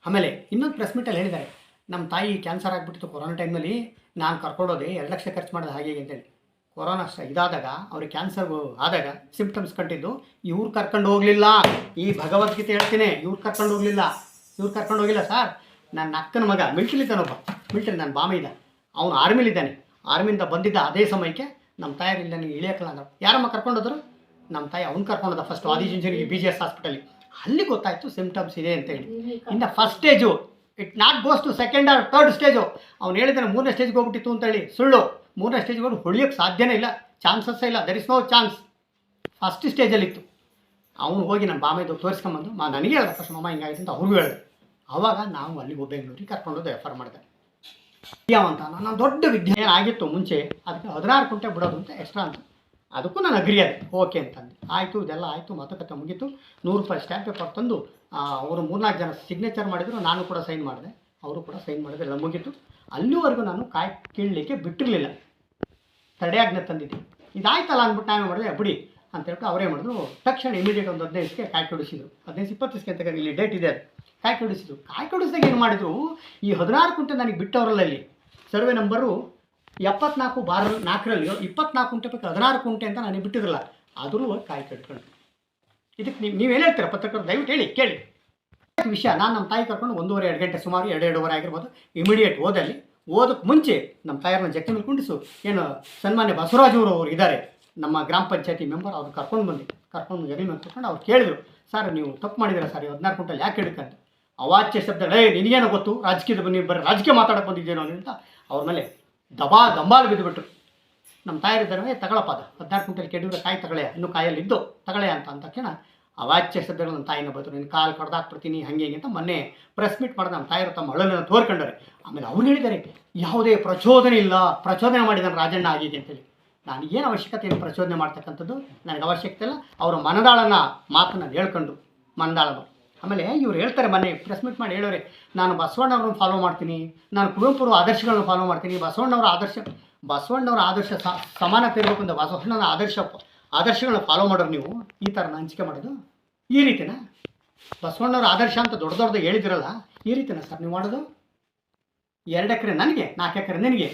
ಆಮೇಲೆ ಇನ್ನೊಂದು ಪ್ರೆಸ್ ಮೀಟಲ್ಲಿ ಹೇಳಿದ್ದಾರೆ ನಮ್ಮ ತಾಯಿ ಕ್ಯಾನ್ಸರ್ ಆಗಿಬಿಟ್ಟಿತ್ತು ಕೊರೋನಾ ಟೈಮ್ನಲ್ಲಿ ನಾನು ಕರ್ಕೊಂಡೋದೆ ಎರಡು ಲಕ್ಷ ಖರ್ಚು ಮಾಡಿದೆ ಹಾಗೆ ಹೀಗೆ ಅಂತೇಳಿ. ಕೊರೋನಾ ಇದಾದಾಗ ಅವ್ರಿಗೆ ಕ್ಯಾನ್ಸರ್ ಆದಾಗ ಸಿಂಪ್ಟಮ್ಸ್ ಕಂಡಿದ್ದು, ಇವ್ರು ಕರ್ಕೊಂಡು ಹೋಗಲಿಲ್ಲ. ಈ ಭಗವದ್ಗೀತೆ ಹೇಳ್ತೀನಿ, ಇವ್ರು ಕರ್ಕೊಂಡು ಹೋಗಲಿಲ್ಲ. ಇವ್ರು ಕರ್ಕೊಂಡು ಹೋಗಿಲ್ಲ ಸರ್ ನನ್ನ ಅಕ್ಕನ ಮಗ ಮಿಲ್ಟ್ರಿಲಿದ್ದಾನೊಬ್ಬ ಮಿಲ್ಟ್ರಿ ನನ್ನ ಬಾಮ ಇದ್ದ ಅವನು ಆರ್ಮಿಲಿದ್ದಾನೆ ಆರ್ಮಿಯಿಂದ ಬಂದಿದ್ದ ಅದೇ ಸಮಯಕ್ಕೆ ನಮ್ಮ ತಾಯಿಯಲ್ಲಿ ನನಗೆ ಇಳಿಯಕ್ಕಲ್ಲ ಅಂದರು. ಯಾರಮ್ಮ ಕರ್ಕೊಂಡೋದ್ರು ನಮ್ಮ ತಾಯಿ ಅವ್ನು ಕರ್ಕೊಂಡೋದ ಫಸ್ಟ್ ಆದಿಚುಂಚನಿಗೆ ಬಿ ಜಿ ಎಸ್ ಹಾಸ್ಪಿಟಲಿಗೆ ಅಲ್ಲಿ ಗೊತ್ತಾಯಿತು ಸಿಂಪ್ಟಮ್ಸ್ ಇದೆ ಅಂತ ಹೇಳಿ. ಇನ್ನು first stage it not goes to second or third stage ಅವ್ನು ಹೇಳಿದ್ರೆ ಮೂರನೇ ಸ್ಟೇಜ್ಗೆ ಹೋಗ್ಬಿಟ್ಟಿತ್ತು ಅಂತ ಹೇಳಿ. ಸುಳ್ಳು. ಮೂರನೇ ಸ್ಟೇಜ್ ಕೊಟ್ಟು ಹೊಳಿಯೋಕ್ಕೆ ಸಾಧ್ಯನೇ ಇಲ್ಲ. ಚಾನ್ಸಸ್ಸೇ ಇಲ್ಲ. There is no chance first ಸ್ಟೇಜಲ್ಲಿತ್ತು ಅವನು ಹೋಗಿ ನಮ್ಮ ಬಾಮೈದು ತೋರಿಸ್ಕೊಂಬಂದು, ಮಾ ನನಗೆ ಹೇಳ್ದ ಫಸ್ಟ್ ಮಮ್ಮ ಹಿಂಗಾಯ್ತು ಅಂತ ಅವ್ರಿಗೂ ಹೇಳಿದೆ. ಆವಾಗ ನಾವು ಅಲ್ಲಿಗೆ ಬೆಂಗಳೂರಿಗೆ ಕರ್ಕೊಂಡೋದು ರೆಫರ್ ಮಾಡಿದೆ. ಅಂತ ನಾನು ದೊಡ್ಡ ವಿದ್ಯೆ. ಏನಾಗಿತ್ತು ಮುಂಚೆ, ಅದಕ್ಕೆ ಹದಿನಾರು ಕುಂಟೆ ಬಿಡೋದು ಅಂತ ಎಕ್ಸ್ಟ್ರಾ ಅಂತ. ಅದಕ್ಕೂ ನಾನು ಅಗ್ರಿ ಆದೆ. ಓಕೆ ಅಂತಂದು. ಆಯಿತು, ಇದೆಲ್ಲ ಆಯಿತು, ಮಾತುಕತೆ ಮುಗೀತು. ನೂರು ರೂಪಾಯಿ ಸ್ಟ್ಯಾಂಪ್ ಪೇಪರ್ ತಂದು ಅವರು ಮೂರ್ನಾಲ್ಕು ಜನ ಸಿಗ್ನೇಚರ್ ಮಾಡಿದರು. ನಾನು ಕೂಡ ಸೈನ್ ಮಾಡಿದೆ. ಅವರು ಕೂಡ ಸೈನ್ ಮಾಡಿದ್ರೆ ಎಲ್ಲ ಮುಗೀತು. ಅಲ್ಲಿವರೆಗೂ ನಾನು ಕಾಯ್ ಕೇಳಲಿಕ್ಕೆ ಬಿಟ್ಟಿರಲಿಲ್ಲ. ತಡೆಯಾಜ್ಞೆ ತಂದಿದ್ದೆ. ಇದಾಯ್ತಲ್ಲ ಅಂದ್ಬಿಟ್ಟು ನಾನು ಮಾಡಿದೆ, ಬಿಡಿ ಅಂತ ಹೇಳ್ಬಿಟ್ಟು ಅವರೇ ಮಾಡಿದ್ರು. ತಕ್ಷಣ ಇಮಿಡಿಯೇಟ್ ಒಂದು ಹದಿನೈದು ಕಾಯ್ ಕೊಡಿಸಿದ್ರು. ಹದಿನೈದು ಇಪ್ಪತ್ತು ದಿವಸಕ್ಕೆ ಅಂತ ಇಲ್ಲಿ ಡೇಟ್ ಇದೆ ಅದು. ಕಾಯಿ ಕೊಡಿಸಿದ್ರು. ಕಾಯಿ ಕೊಡಿಸಿದಾಗ ಏನು ಮಾಡಿದ್ರು? ಈ ಹದಿನಾರು ಕುಂಟೆ ನನಗೆ ಬಿಟ್ಟವರಲ್ಲ ಇಲ್ಲಿ. ಸರ್ವೆ ನಂಬರು ಎಪ್ಪತ್ನಾಲ್ಕು ಬಾರ ನಾಲ್ಕರಲ್ಲಿ ಇಪ್ಪತ್ನಾಲ್ಕು ಕುಂಟೆ ಬೇಕು, ಹದಿನಾರು ಕುಂಟೆ ಅಂತ ನನಗೆ ಬಿಟ್ಟಿದ್ರಲ್ಲ ಆದರೂ ಕಾಯಿ ಕಟ್ಕೊಂಡು ಇದಕ್ಕೆ ನೀವು ನೀವೇನು ಹೇಳ್ತೀರಾ ಪತ್ರಕರ್ತ ದಯವಿಟ್ಟು ಹೇಳಿ, ಕೇಳಿ. ವಿಷಯ. ನಾನು ನಮ್ಮ ತಾಯಿ ಕರ್ಕೊಂಡು ಒಂದೂವರೆ, ಎರಡು ಗಂಟೆ ಸುಮಾರು ಎರಡು, ಎರಡೂವರೆ ಆಗಿರ್ಬೋದು. ಇಮಿಡಿಯೇಟ್ ಓದಲ್ಲಿ ಓದಕ್ಕೆ ಮುಂಚೆ ನಮ್ಮ ತಾಯಿಯವ್ರನ್ನ ಜಗ್ಗಿ ಮೇಲೆ ಕುಂಡಿಸು ಏನು ಸನ್ಮಾನ್ಯ ಬಸವರಾಜ್ ಅವರು ಅವರು ಇದ್ದಾರೆ ನಮ್ಮ ಗ್ರಾಮ ಪಂಚಾಯತಿ ಮೆಂಬರ್ ಅವ್ರು ಕರ್ಕೊಂಡು ಬಂದು ಕರ್ಕೊಂಡು ಜಗಲಿ ಮೇಲೆ ಕರ್ಕೊಂಡು ಅವ್ರು ಕೇಳಿದರು. ಸರ್, ನೀವು ತಪ್ಪು ಮಾಡಿದ್ದೀರಾ ಸರ್? ಹದಿನಾರು ಕುಂಟಲ್ ಯಾಕೆ ಹಿಡ್ಕಂತ? ಅವಾಚ್ಯ ಶಬ್ದ ಏ ನಿನಗೇನೋ ಗೊತ್ತು? ರಾಜಕೀಯದ ಬನ್ನಿ, ಬರೀ ರಾಜಕೀಯ ಮಾತಾಡಕ್ಕೆ ಬಂದಿದ್ದೇನೋ ಅಂತ? ಅವ್ರ ಮೇಲೆ ದಬಾ ದಂಬಾಲು ಬಿದ್ದುಬಿಟ್ರು ನಮ್ಮ ತಾಯಿರಿದ್ದಾರೆ ತಗೊಳಪ್ಪ ಅದು. ಹದಿನಾರು ಕ್ವಿಂಟಲ್ ಕೆಡಿದ್ರೆ ಕಾಯಿ ತಗೊಳ್ಳೆ ಇನ್ನೂ ಕಾಯಲ್ಲಿ ಇದ್ದು ತಗೊಳ್ಳೆ ಅಂತ ಅಂದ ಅವಾಚ್ಯ ಶಬ್ದಗಳು ನಮ್ಮ ತಾಯಿನ ಬರ್ತಾರೆ ನಿನ್ನ ಕಾಲು ಕಡ್ದಾಕ್ಬಿಡ್ತೀನಿ, ಹಂಗೆ ಹಿಂಗೆ ಅಂತ ಮೊನ್ನೆ ಪ್ರೆಸ್ ಮೀಟ್ ಮಾಡಿದ ನಮ್ಮ ತಾಯಿರು ತಮ್ಮ ಅಳಲನ್ನು ತೋರ್ಕೊಂಡರೆ ಆಮೇಲೆ ಅವ್ರು ಹೇಳಿದ್ದಾರೆ, ಯಾವುದೇ ಪ್ರಚೋದನೆ ಇಲ್ಲ, ಪ್ರಚೋದನೆ ಮಾಡಿದ್ದಾನೆ ರಾಜಣ್ಣ ಆಗಿದೆ ಅಂತೇಳಿ. ನಾನು ಏನು ಅವಶ್ಯಕತೆ ಏನು ಪ್ರಚೋದನೆ ಮಾಡ್ತಕ್ಕಂಥದ್ದು? ನನಗೆ ಅವಶ್ಯಕತೆ ಇಲ್ಲ. ಅವರ ಮನದಾಳನ ಮಾತನ್ನು ಹೇಳ್ಕೊಂಡು ಮನದಾಳನು ಆಮೇಲೆ ಇವ್ರು ಹೇಳ್ತಾರೆ ಮೊನ್ನೆ ಪ್ರೆಸ್ ಮೀಟ್ ಮಾಡಿ ಹೇಳೋರೆ, ನಾನು ಬಸವಣ್ಣವ್ರನ್ನ ಫಾಲೋ ಮಾಡ್ತೀನಿ, ನಾನು ಕುವೆಂಪುರ ಆದರ್ಶಗಳನ್ನು ಫಾಲೋ ಮಾಡ್ತೀನಿ, ಬಸವಣ್ಣವರ ಆದರ್ಶ ಬಸವಣ್ಣವರ ಆದರ್ಶ ಸಮಾನತೆ ಇರಬೇಕು ಅಂತ ಬಸವಣ್ಣನ ಆದರ್ಶ, ಆದರ್ಶಗಳನ್ನ ಫಾಲೋ ಮಾಡೋರು ನೀವು? ಈ ಥರ ಹಂಚಿಕೆ ಮಾಡೋದು? ಈ ರೀತಿನ? ಬಸವಣ್ಣವ್ರ ಆದರ್ಶ ಅಂತ ದೊಡ್ಡ ದೊಡ್ಡದು ಹೇಳಿದಿರಲ್ಲ, ಈ ರೀತಿನ ಸರ್ ನೀವು ಮಾಡೋದು? ಎರಡು ಎಕರೆ ನನಗೆ, ನಾಲ್ಕು ಎಕರೆ ನಿನಗೆ.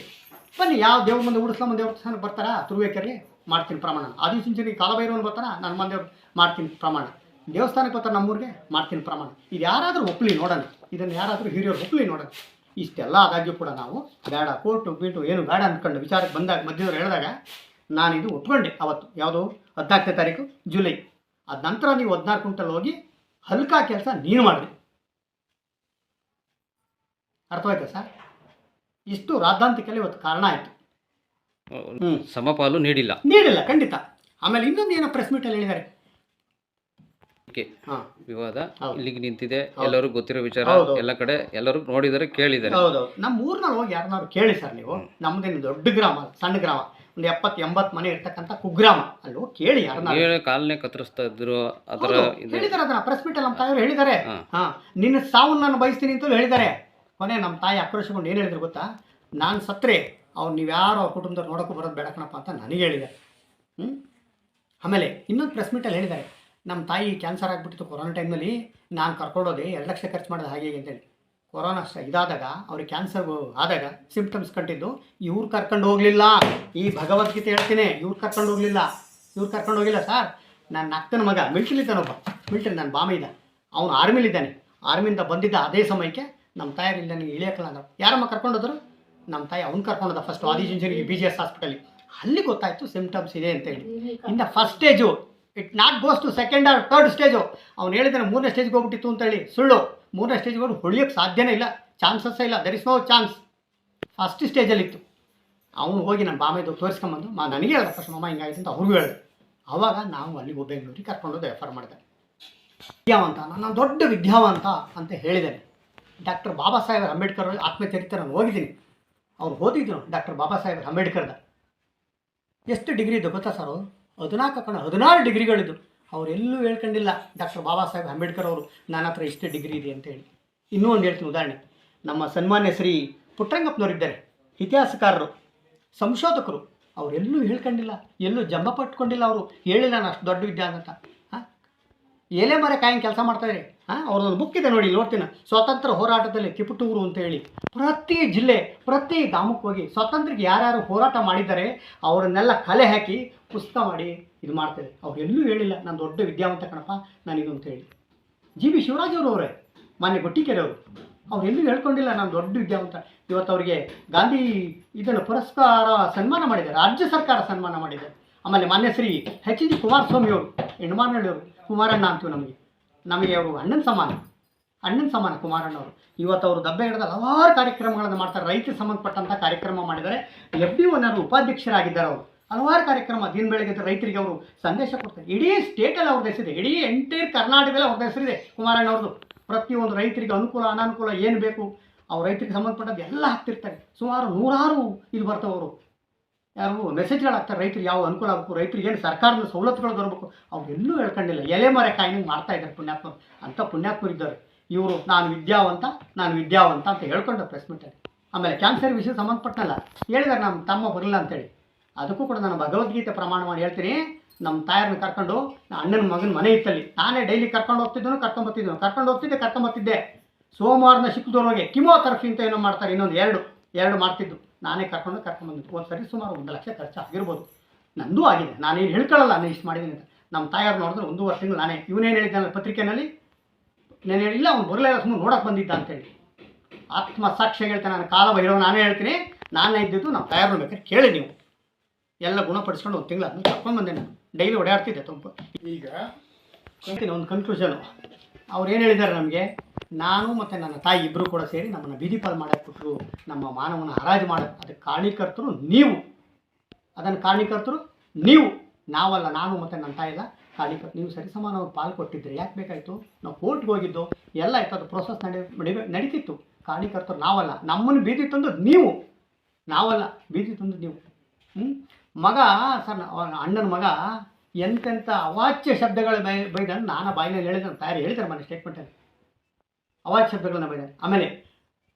ಬನ್ನಿ, ಯಾವ ದೇವ್ರ ಮುಂದೆ ಉಡಿಸ್ಲಮ್ಮ ದೇವಸ್ಥಾನಕ್ಕೆ ಬರ್ತಾರಾ? ಎಕರೆ ಮಾಡ್ತೀನಿ ಪ್ರಮಾಣ. ಆದಿ ಸಿಂಚನಿ ಕಾಲಭೈರವನ್ ಬರ್ತಾರ? ನನ್ನ ಮಂದೆ ಮಾಡ್ತೀನಿ ಪ್ರಮಾಣ. ದೇವಸ್ಥಾನಕ್ಕೆ ಬರ್ತಾರೆ ನಮ್ಮೂರಿಗೆ ಮಾಡ್ತೀನಿ ಪ್ರಮಾಣ. ಇದು ಯಾರಾದರೂ ಒಪ್ಪಲಿ ನೋಡೋಣ ಇದನ್ನು ಯಾರಾದರೂ ಹಿರಿಯರು ಒಪ್ಪಲಿ ನೋಡೋಣ ಇಷ್ಟೆಲ್ಲ ಆದಾಗ್ಯೂ ಕೂಡ ನಾವು ಬೇಡ, ಕೋರ್ಟು ಬೀಟು ಏನು ಬೇಡ ಅಂದ್ಕೊಂಡು ವಿಚಾರಕ್ಕೆ ಬಂದಾಗ ಮಧ್ಯದವ್ರು ಹೇಳಿದಾಗ ನಾನು ಇದು ಒಪ್ಕೊಂಡೆ ಅವತ್ತು. ಯಾವುದು? ಹದಿನಾಲ್ಕನೇ ತಾರೀಕು, ಜುಲೈ. ಅದ ನಂತರ ನೀವು ಹದಿನಾರು ಕ್ವಿಂಟಲ್ ಹೋಗಿ ಹಲ್ಕಾ ಕೆಲಸ ನೀನು ಮಾಡಿರಿ ಅರ್ಥವಾಯ್ತಾ ಸರ್? ಇಷ್ಟು ರಾದ್ದಾಂತಿಕಲ್ಲಿ ಇವತ್ತು ಕಾರಣ ಆಯಿತು. ಸಮಪಾಲು ನೀಡಿಲ್ಲ. ನೀಡಿಲ್ಲ ಖಂಡಿತ. ಆಮೇಲೆ ಇನ್ನೊಂದು ಏನೋ ಪ್ರೆಸ್ ಮೀಟಲ್ಲಿ ಹೇಳಿದ್ದಾರೆ. ಓಕೆ. ಹಾಂ. ವಿವಾದ ಹೌದು. ಇಲ್ಲಿಗೆ ನಿಂತಿದೆ. ಎಲ್ಲರೂ ಗೊತ್ತಿರೋ ವಿಚಾರ. ಹೌದು. ಎಲ್ಲ ಕಡೆ ಎಲ್ಲರೂ ನೋಡಿದರೆ ಕೇಳಿದ್ದಾರೆ. ಹೌದು ನಮ್ಮ ಊರಿನಲ್ಲಿ ಹೋಗಿ ಯಾರನ್ನಾರು ಕೇಳಿ ಸರ್ ನೀವು. ನಮ್ದೇನು ದೊಡ್ಡ ಗ್ರಾಮ ಅಲ್ಲ, ಸಣ್ಣ ಗ್ರಾಮ. ಒಂದು ಎಪ್ಪತ್ತು ಎಂಬತ್ತು ಮನೆ ಇರ್ತಕ್ಕಂಥ ಕುಗ್ರಾಮ. ಅಲ್ಲಿ ಕೇಳಿ ಯಾರನ್ನ ಕಾಲನೇ ಕತ್ತರಿಸ್ತಾ ಇದ್ರು ಅದರ ಇದೆ. ಹೇಳಿದ್ದಾರೆ ಅದನ್ನ ಪ್ರೆಸ್ ಮೀಟ್ ನಮ್ಮ ತಾಯಿಯವರು ಹೇಳಿದ್ದಾರೆ. ಹಾ. ಹಾ. ನಿನ್ನ ಸಾವನ್ನು ನಾನು ಬಯಸ್ತೀನಿ ಅಂತಲೂ ಹೇಳಿದ್ದಾರೆ. ಕೊನೆ ನಮ್ಮ ತಾಯಿ ಆಕ್ರೋಶಗೊಂಡು ಏನು ಹೇಳಿದ್ರು ಗೊತ್ತಾ? ನಾನು ಸತ್ರೆ ಅವ್ರು ನೀವ್ಯಾರು ಅವ್ರ ಕುಟುಂಬದ ನೋಡೋಕ್ಕೂ ಬರೋದು ಬೇಡ ಕಣಪ್ಪ ಅಂತ ನನಗೆ ಹೇಳಿದ್ದಾರೆ ಹ್ಞೂ ಆಮೇಲೆ ಇನ್ನೊಂದು ಪ್ರೆಸ್ ಮೀಟಲ್ಲಿ ಹೇಳಿದ್ದಾರೆ. ನಮ್ಮ ತಾಯಿ ಕ್ಯಾನ್ಸರ್ ಆಗಿಬಿಟ್ಟಿತ್ತು ಕೊರೋನಾ ಟೈಮಲ್ಲಿ ನಾನು ಕರ್ಕೊಂಡೋದೆ ಎರಡು ಲಕ್ಷ ಖರ್ಚು ಮಾಡಿದೆ ಹಾಗೆ ಹೀಗೆ ಅಂತೇಳಿ ಕೊರೋನಾ ಇದಾದಾಗ, ಅವ್ರಿಗೆ ಕ್ಯಾನ್ಸರ್ ಆದಾಗ ಸಿಂಪ್ಟಮ್ಸ್ ಕಂಡಿದ್ದು, ಇವ್ರು ಕರ್ಕೊಂಡು ಹೋಗಲಿಲ್ಲ. ಈ ಭಗವದ್ಗೀತೆ ಹೇಳ್ತೀನಿ, ಇವ್ರು ಕರ್ಕೊಂಡು ಹೋಗಲಿಲ್ಲ. ಇವ್ರು ಕರ್ಕೊಂಡು ಹೋಗಿಲ್ಲ ಸರ್. ನನ್ನ ಅಕ್ಕನ ಮಗ ಮಿಲ್ಟ್ರಿಲಿದ್ದಾನೊಬ್ಬ ಮಿಲ್ಟ್ರಿ ನನ್ನ ಬಾಮ ಇದ್ದ ಅವನು ಆರ್ಮಿಲಿದ್ದಾನೆ ಆರ್ಮಿಯಿಂದ ಬಂದಿದ್ದ ಅದೇ ಸಮಯಕ್ಕೆ ನಮ್ಮ ತಾಯಿಯಲ್ಲಿ ನನಗೆ ಇಳಿಯಕ್ಕಲ್ಲ ಅಂದರು. ಯಾರಮ್ಮ ಕರ್ಕೊಂಡೋದ್ರು ನಮ್ಮ ತಾಯಿ ಅವ್ನು ಕರ್ಕೊಂಡೋದ ಫಸ್ಟ್ ಆದಿಚುಂಚನಿಗೆ ಬಿ ಜಿ ಎಸ್ ಹಾಸ್ಪಿಟಲಿ ಅಲ್ಲಿ ಗೊತ್ತಾಯಿತು ಸಿಂಪ್ಟಮ್ಸ್ ಇದೆ ಅಂತ ಹೇಳಿ. ಇನ್ನು first stage it not goes to second or third stage ಅವ್ನು ಹೇಳಿದ್ರೆ ಮೂರನೇ ಸ್ಟೇಜ್ಗೆ ಹೋಗ್ಬಿಟ್ಟಿತ್ತು ಅಂತೇಳಿ ಸುಳ್ಳು. ಮೂರನೇ ಸ್ಟೇಜ್ಗಳು ಹೊಳಿಯೋಕ್ಕೆ ಸಾಧ್ಯನೇ ಇಲ್ಲ. ಚಾನ್ಸಸ್ಸೇ ಇಲ್ಲ. There is no chance first ಸ್ಟೇಜಲ್ಲಿತ್ತು ಅವನು ಹೋಗಿ ನಮ್ಮ ಬಾಮೆದು ತೋರಿಸ್ಕೊಂಬಂದು, ಮಾ, ನನಗೆ ಹೇಳ್ದೆ ಫಸ್ಟ್ ಮಮ್ಮ ಹಿಂಗಾಯ್ತು ಅಂತ ಅವ್ರಿಗೂ ಹೇಳಿದೆ. ಆವಾಗ ನಾವು ಅಲ್ಲಿಗೆ ಬೆಂಗಳೂರಿಗೆ ಕರ್ಕೊಂಡೋದು ರೆಫರ್ ಮಾಡಿದೆ. ವಿದ್ಯಾವಂತ, ನಾನು ದೊಡ್ಡ ವಿದ್ಯಾವಂತ ಅಂತ ಹೇಳಿದ್ದೇನೆ. ಡಾಕ್ಟರ್ ಬಾಬಾ ಸಾಹೇಬ್ ಅಂಬೇಡ್ಕರ್ ಅವ್ರ ಆತ್ಮಚರಿತ್ರೆ ನಾನು ಹೋಗಿದ್ದೀನಿ ಅವ್ರು ಓದಿದ್ರು ಡಾಕ್ಟರ್ ಬಾಬಾ ಸಾಹೇಬ್ ಅಂಬೇಡ್ಕರ್ದ. ಎಷ್ಟು ಡಿಗ್ರಿ ಇದ್ದು ಗೊತ್ತಾ ಸರ್ ಹದಿನಾಲ್ಕು ಕಣ ಹದಿನಾರು ಡಿಗ್ರಿಗಳಿದ್ದು. ಅವರೆಲ್ಲೂ ಹೇಳ್ಕೊಂಡಿಲ್ಲ. ಡಾಕ್ಟರ್ ಬಾಬಾ ಸಾಹೇಬ್ ಅಂಬೇಡ್ಕರ್ ಅವರು, ನನ್ನ ಹತ್ರ ಇಷ್ಟೇ ಡಿಗ್ರಿ ಇದೆ ಅಂತ ಹೇಳಿ. ಇನ್ನೂ ಒಂದು ಹೇಳ್ತೀನಿ ಉದಾಹರಣೆ. ನಮ್ಮ ಸನ್ಮಾನ್ಯ ಶ್ರೀ ಪುಟ್ಟರಂಗಪ್ಪನವರಿದ್ದಾರೆ. ಇತಿಹಾಸಕಾರರು, ಸಂಶೋಧಕರು, ಅವರೆಲ್ಲೂ ಹೇಳ್ಕೊಂಡಿಲ್ಲ. ಎಲ್ಲೂ ಜಂಬ ಪಟ್ಕೊಂಡಿಲ್ಲ ಅವರು. ಹೇಳಿಲ್ಲ ನಾನು ಅಷ್ಟು ದೊಡ್ಡ ವಿದ್ಯಾ ಅಂತ. ಹಾಂ? ಎಲೆ ಮರೆ ಕಾಯಂ ಕೆಲಸ ಮಾಡ್ತಾರೆ ಹಾಂ? ಅವ್ರದ್ದೊಂದು ಬುಕ್ ಇದೆ ನೋಡಿ ನೋಡ್ತೀನಿ ಸ್ವಾತಂತ್ರ್ಯ ಹೋರಾಟದಲ್ಲಿ ಕಿಪುಟೂರು ಅಂತ ಹೇಳಿ. ಪ್ರತಿ ಜಿಲ್ಲೆ, ಪ್ರತಿ ಗ್ರಾಮಕ್ಕೆ ಹೋಗಿ ಸ್ವಾತಂತ್ರ್ಯಕ್ಕೆ ಯಾರ್ಯಾರು ಹೋರಾಟ ಮಾಡಿದ್ದಾರೆ, ಅವರನ್ನೆಲ್ಲ ಕಲೆ ಹಾಕಿ ಪುಸ್ತಕ ಮಾಡಿ ಇದು ಮಾಡ್ತಾರೆ ಅವ್ರು ಎಲ್ಲೂ ಹೇಳಿಲ್ಲ, ನಾನು ದೊಡ್ಡ ವಿದ್ಯಾವಂತ ಕಣಪ್ಪ ನಾನಿದು ಅಂತ ಹೇಳಿ. ಜಿ ಬಿ ಶಿವರಾಜವರು ಅವರೇ ಮಾನ್ಯ ಗೊಟ್ಟಿಕೆರೆ ಅವರು. ಎಲ್ಲೂ ಹೇಳ್ಕೊಂಡಿಲ್ಲ, ನಾನು ದೊಡ್ಡ ವಿದ್ಯಾವಂತ. ಇವತ್ತು ಅವರಿಗೆ ಗಾಂಧಿ ಇದನ್ನು ಪುರಸ್ಕಾರ ಸನ್ಮಾನ ಮಾಡಿದೆ ರಾಜ್ಯ ಸರ್ಕಾರ ಸನ್ಮಾನ ಮಾಡಿದೆ ಆಮೇಲೆ ಮಾನ್ಯ ಶ್ರೀ ಹೆಚ್ ಜಿ ಕುಮಾರಸ್ವಾಮಿ ಅವರು ಹೆಣ್ಮಾನಳ್ಳಿಯವರು ಕುಮಾರಣ್ಣ ಅಂತೀವಿ ನಮಗೆ. ನಮಗೆ ಅವರು ಅಣ್ಣನ ಸಮಾನ ಅಣ್ಣನ ಸಮಾನ ಕುಮಾರಣ್ಣ ಅವರು. ಇವತ್ತು ಅವರು ದಬ್ಬೆ ಹಿಡಿದ ಹಲವಾರು ಕಾರ್ಯಕ್ರಮಗಳನ್ನು ಮಾಡ್ತಾರೆ ರೈತರಿಗೆ ಸಂಬಂಧಪಟ್ಟಂಥ ಕಾರ್ಯಕ್ರಮ ಮಾಡಿದ್ದಾರೆ. ಎಫ್ ಡಿ ಅವರು ಉಪಾಧ್ಯಕ್ಷರಾಗಿದ್ದಾರೆ ಅವರು. ಹಲವಾರು ಕಾರ್ಯಕ್ರಮ ದಿನ ಬೆಳಗ್ಗೆ ರೈತರಿಗೆ ಅವರು ಸಂದೇಶ ಕೊಡ್ತಾರೆ. ಇಡೀ ಸ್ಟೇಟಲ್ಲಿ ಅವ್ರದ್ದು ಹೆಸರಿದೆ ಇಡೀ ಎಂಟೈರ್ ಕರ್ನಾಟಕದಲ್ಲಿ ಅವ್ರದ್ದು ಹೆಸರಿದೆ ಕುಮಾರಣ್ಣ ಅವ್ರದ್ದು. ಪ್ರತಿಯೊಂದು ರೈತರಿಗೆ ಅನುಕೂಲ, ಅನಾನುಕೂಲ ಏನು ಬೇಕು ಅವ್ರ ರೈತರಿಗೆ ಸಂಬಂಧಪಟ್ಟದ್ದು ಎಲ್ಲ ಹಾಕ್ತಿರ್ತಾರೆ ಸುಮಾರು ನೂರಾರು ಇದು ಬರ್ತವರು ಯಾರು ಮೆಸೇಜ್ಗಳು ಹಾಕ್ತಾರೆ ರೈತರಿಗೆ ಯಾವ ಅನುಕೂಲ ಆಗಬೇಕು? ರೈತರಿಗೆ ಏನು ಸರ್ಕಾರದ ಸವಲತ್ತುಗಳು ಬರಬೇಕು ಅವ್ರು ಎಲ್ಲೂ ಹೇಳ್ಕೊಂಡಿಲ್ಲ. ಎಲೆ ಮರೆ ಕಾಯಿನ ಮಾಡ್ತಾ ಇದ್ದಾರೆ ಪುಣ್ಯಾತ್ಮರು. ಅಂತ ಪುಣ್ಯಾತ್ಮರು ಇದ್ದಾರೆ. ಇವರು ನಾನು ವಿದ್ಯಾವಂತ ನಾನು ವಿದ್ಯಾವಂತ ಅಂತ ಹೇಳ್ಕೊಂಡು ಪ್ರೆಸ್ ಮೀಟಲ್ಲಿ ಆಮೇಲೆ ಕ್ಯಾನ್ಸರ್ ವಿಷಯ ಸಂಬಂಧಪಟ್ಟಲ್ಲ ಹೇಳಿದಾರೆ ನಮ್ಮ ತಮ್ಮ ಬರಲಿಲ್ಲ ಅಂತೇಳಿ. ಅದಕ್ಕೂ ಕೂಡ ನಾನು ಭಗವದ್ಗೀತೆ ಪ್ರಮಾಣ ಮಾಡಿ ಹೇಳ್ತೀನಿ. ನಮ್ಮ ತಾಯರನ್ನ ಕರ್ಕೊಂಡು ಅಣ್ಣನ ಮಗನ ಮನೆ ಇತ್ತಲ್ಲಿ. ನಾನೇ ಡೈಲಿ ಕರ್ಕೊಂಡು ಹೋಗ್ತಿದ್ದನು, ಕರ್ಕೊಂಡು ಬರ್ತಿದ್ದನು. ಕರ್ಕೊಂಡು ಹೋಗ್ತಿದ್ದೆ, ಕರ್ಕೊಂಡು ಬರ್ತಿದ್ದೆ. ಸೋಮವಾರನ ಕಿಮೋ ಕಿಮೋಥೆರಪಿ ಅಂತ ಏನೋ ಮಾಡ್ತಾರೆ, ಇನ್ನೊಂದು ಎರಡು ಎರಡು ಮಾಡ್ತಿದ್ದು. ನಾನೇ ಕರ್ಕೊಂಡು ಕರ್ಕೊಂಡು ಬಂದಿದ್ದು. ಒಂದು ಸರಿ ಸುಮಾರು ಒಂದು ಲಕ್ಷ ಖರ್ಚು ಆಗಿರ್ಬೋದು. ನಂದು ಆಗಿದೆ. ನಾನೇನು ಹೇಳ್ಕೊಳ್ಳಲ್ಲ, ನಾನು ಇಷ್ಟು ಮಾಡಿದ್ದೀನಿ ಅಂತ. ನಮ್ಮ ತಾಯಾರು ನೋಡಿದ್ರೆ ಒಂದೂವರೆ ತಿಂಗಳು ನಾನೇ ಇವನೇನು ಹೇಳಿದ್ದಾನೆ ಪತ್ರಿಕೆಯಲ್ಲಿ ನಾನು ಹೇಳಿಲ್ಲ ಅವ್ನು ಬರಲಿಲ್ಲ ಸುಮ್ಮನೆ ನೋಡೋಕೆ ಬಂದಿದ್ದ ಅಂತೇಳಿ ಆತ್ಮ ಸಾಕ್ಷಿ ಹೇಳ್ತಾನೆ, ನಾನು ಕಾಲ ಬೈರೋ ನಾನೇ ಹೇಳ್ತೀನಿ. ನಾನೇ ಇದ್ದಿದ್ದು ನಮ್ಮ ತಾಯಾರು ಬೇಕಾದ್ರೆ ಕೇಳಿ ನೀವು. ಎಲ್ಲ ಗುಣಪಡಿಸ್ಕೊಂಡು ಒಂದು ತಿಂಗಳು ಅದನ್ನ ಕರ್ಕೊಂಡು ಬಂದೆ ನಾನು. ಡೈಲಿ ಓಡಾಡ್ತಿದ್ದೆ ತುಂಬ ಈಗ? ಕೇಳ್ತೀನಿ ಒಂದು ಕನ್ಕ್ಲೂಷನು ಅವ್ರು ಏನು ಹೇಳಿದ್ದಾರೆ ನಮಗೆ? ನಾನು ಮತ್ತು ನನ್ನ ತಾಯಿ ಇಬ್ಬರು ಕೂಡ ಸೇರಿ ನಮ್ಮನ್ನು ಬೀದಿ ಪಾಲು ಮಾಡಕ್ಕೆ ಕೊಟ್ಟರು ನಮ್ಮ ಮಾನವನ ಹರಾಜು ಮಾಡಕ್ಕೆ ಅದಕ್ಕೆ ಕಾರಣೀಕರ್ತರು ನೀವು. ಅದನ್ನು ಕಾರಣೀಕರ್ತರು ನೀವು. ನಾವಲ್ಲ ನಾನು ಮತ್ತು ನನ್ನ ತಾಯಿ ಎಲ್ಲ ಕಾರಣೀಕರ್ತ ನೀವು ಸರಿ ಸಮಾನ ಪಾಲು ಕೊಟ್ಟಿದ್ರಿ. ಯಾಕೆ ಬೇಕಾಯಿತು? ನಾವು ಕೋರ್ಟ್ಗೆ ಹೋಗಿದ್ದು. ಎಲ್ಲ ಆಯ್ತು. ಅದು ಪ್ರೋಸೆಸ್ ನಡೆ ನಡಿಬೇ ನಡೀತಿತ್ತು. ಕಾರಣೀಕರ್ತರು ನಾವಲ್ಲ. ನಮ್ಮನ್ನು ಬೀದಿ ತಂದು ನೀವು. ನಾವಲ್ಲ. ಬೀದಿ ತಂದು ನೀವು. ಹ್ಞೂ ಮಗ, ಸರ್ ಅಣ್ಣನ ಮಗ ಎಂತೆಂಥ ಅವಾಚ್ಯ ಶಬ್ದಗಳ ಬೈ ಬೈದ ನಾನು ಬಾಯಿನಲ್ಲಿ ಹೇಳಿದ್ರೆ ತಯಾರಿ ಹೇಳ್ತಾರೆ ಮನೆ ಸ್ಟೇಟ್ಮೆಂಟಲ್ಲಿ ಅವಾಚ್ಯ ಶಬ್ದಗಳನ್ನ ಬೈದಾರೆ ಆಮೇಲೆ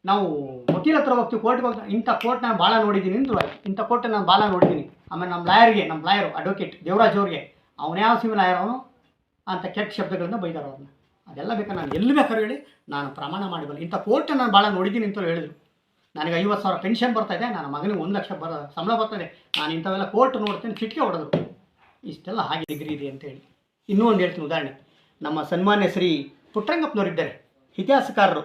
ನಾವು ವಕೀಲ ಹತ್ರ ಹೋಗ್ತೀವಿ ಕೋರ್ಟ್ಗೆ ಹೋಗ್ತಾ, ಇಂಥ ಕೋರ್ಟ್ ನಾನು ಭಾಳ ನೋಡಿದ್ದೀನಿ ಅಂದ್ರು ಇಂಥ ಕೋರ್ಟ್ ನಾನು ಭಾಳ ನೋಡಿದ್ದೀನಿ ಆಮೇಲೆ ನಮ್ಮ ಲಾಯರ್ಗೆ ನಮ್ಮ ಲಾಯರು ಅಡ್ವೊಕೇಟ್ ದೇವರಾಜ್ ಅವ್ರಿಗೆ ಅವನ್ಯಾವ ಸಿವಿಲ್ ಲಾಯರ್ ಅವನು ಅಂತ ಕೆಟ್ಟ ಶಬ್ದಗಳನ್ನ ಬೈದಾರ ಅವ್ರನ್ನ ಅದೆಲ್ಲ ಬೇಕಾ ನಾನು ಎಲ್ಲಿ ಬೇಕಾದ್ರೂ ಹೇಳಿ, ನಾನು ಪ್ರಮಾಣ ಮಾಡಬಲ್ಲ ಇಂಥ ಕೋರ್ಟ್ ನಾನು ಭಾಳ ನೋಡಿದ್ದೀನಿ ಅಂತ ಹೇಳಿದ್ರು. ನನಗೆ ಐವತ್ತು ಸಾವಿರ ಪೆನ್ಷನ್ ಬರ್ತಾ ಇದೆ, ನನ್ನ ಮಗನಿಗೆ ಒಂದು ಲಕ್ಷ ಬರ ಸಂಬಳ ಬರ್ತದೆ ನಾನು ಇಂಥವೆಲ್ಲ ಕೋರ್ಟ್ ನೋಡ್ತೀನಿ, ಚಿಟಿಕೆ ಹೊಡೆದ್ರು. ಇಷ್ಟೆಲ್ಲ ಹಾಗೆ ಡಿಗ್ರಿ ಇದೆ ಅಂತೇಳಿ ಇನ್ನೂ ಒಂದು ಹೇಳ್ತೀನಿ ಉದಾಹರಣೆ. ನಮ್ಮ ಸನ್ಮಾನ್ಯ ಶ್ರೀ ಪುಟ್ಟರಂಗಪ್ಪನವರಿದ್ದಾರೆ. ಇತಿಹಾಸಕಾರರು,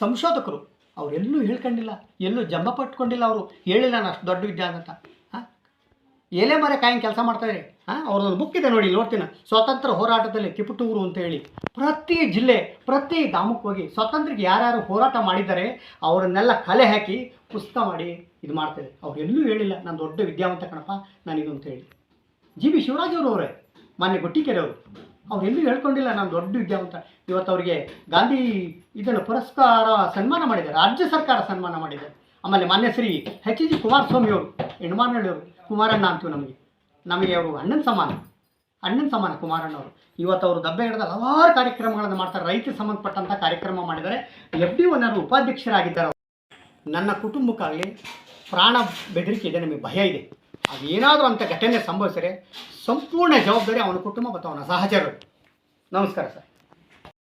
ಸಂಶೋಧಕರು. ಅವರೆಲ್ಲೂ ಹೇಳ್ಕೊಂಡಿಲ್ಲ, ಎಲ್ಲೂ ಜಂಬ ಪಟ್ಕೊಂಡಿಲ್ಲ ಅವರು. ಹೇಳಿಲ್ಲ ನಾನು ಅಷ್ಟು ದೊಡ್ಡ ವಿದ್ಯಾ ಅಂತ ಎಲೆ ಮರೆ ಕಾಯಂ ಕೆಲಸ ಮಾಡ್ತಾರೆ ಹಾಂ ಅವ್ರದ್ದೊಂದು ಬುಕ್ ಇದೆ ನೋಡಿ ನೋಡ್ತೀನಿ. ಸ್ವಾತಂತ್ರ್ಯ ಹೋರಾಟದಲ್ಲಿ ಕಿಪುಟೂರು ಅಂತ ಹೇಳಿ. ಪ್ರತಿ ಜಿಲ್ಲೆ, ಪ್ರತಿ ಗ್ರಾಮಕ್ಕೆ ಹೋಗಿ ಸ್ವಾತಂತ್ರ್ಯಕ್ಕೆ ಯಾರ್ಯಾರು ಹೋರಾಟ ಮಾಡಿದ್ದಾರೆ, ಅವರನ್ನೆಲ್ಲ ಕಲೆ ಹಾಕಿ ಪುಸ್ತಕ ಮಾಡಿ ಇದು ಮಾಡ್ತಾರೆ. ಅವ್ರು ಎಲ್ಲೂ ಹೇಳಿಲ್ಲ, ನಾನು ದೊಡ್ಡ ವಿದ್ಯಾವಂತ ಕಣಪ್ಪ ನಾನಿದು ಅಂತ ಹೇಳಿ. ಜಿ ಬಿ ಶಿವರಾಜವ್ರವರೇ ಅವರೇ, ಮಾನ್ಯ ಗೊಟ್ಟಿಕೆರೆ ಅವರು. ಅವ್ರು ಎಲ್ಲೂ ಹೇಳ್ಕೊಂಡಿಲ್ಲ, ನಾನು ದೊಡ್ಡ ವಿದ್ಯಾವಂತ. ಇವತ್ತು ಅವರಿಗೆ ಗಾಂಧಿ ಇದನ್ನು ಪುರಸ್ಕಾರ ಸನ್ಮಾನ ಮಾಡಿದ್ದಾರೆ, ರಾಜ್ಯ ಸರ್ಕಾರ ಸನ್ಮಾನ ಮಾಡಿದ್ದಾರೆ. ಆಮೇಲೆ ಮಾನ್ಯ ಶ್ರೀ ಎಚ್ ಜಿ ಕುಮಾರಸ್ವಾಮಿ ಅವರು ಹೆಣ್ಮಾನಳ್ಳಿಯವರು ಕುಮಾರಣ್ಣ ಅಂತೀವಿ ನಮಗೆ. ನಮಗೆ ಅವರು ಅಣ್ಣನ ಸಮಾನ ಅಣ್ಣನ ಸಮಾನ ಕುಮಾರಣ್ಣ ಅವರು. ಇವತ್ತು ಅವರು ದಬ್ಬೆ ಹಿಡಿದ ಹಲವಾರು ಕಾರ್ಯಕ್ರಮಗಳನ್ನು ಮಾಡ್ತಾರೆ. ರೈತ ಸಂಬಂಧಪಟ್ಟಂಥ ಕಾರ್ಯಕ್ರಮ ಮಾಡಿದ್ದಾರೆ. ಎಫ್ ಡಿ ಉಪಾಧ್ಯಕ್ಷರಾಗಿದ್ದಾರೆ. ಅವರು. ನನ್ನ ಕುಟುಂಬಕ್ಕಾಗಲಿ ಪ್ರಾಣ ಬೆದರಿಕೆ ಇದೆ, ನಮಗೆ ಭಯ ಇದೆ. ಅದೇನಾದರೂ ಅಂಥ ಘಟನೆ ಸಂಭವಿಸಿದರೆ ಸಂಪೂರ್ಣ ಜವಾಬ್ದಾರಿ ಅವನ ಕುಟುಂಬ ಮತ್ತು ಅವನ ಸಹಚರರು. ನಮಸ್ಕಾರ ಸರ್.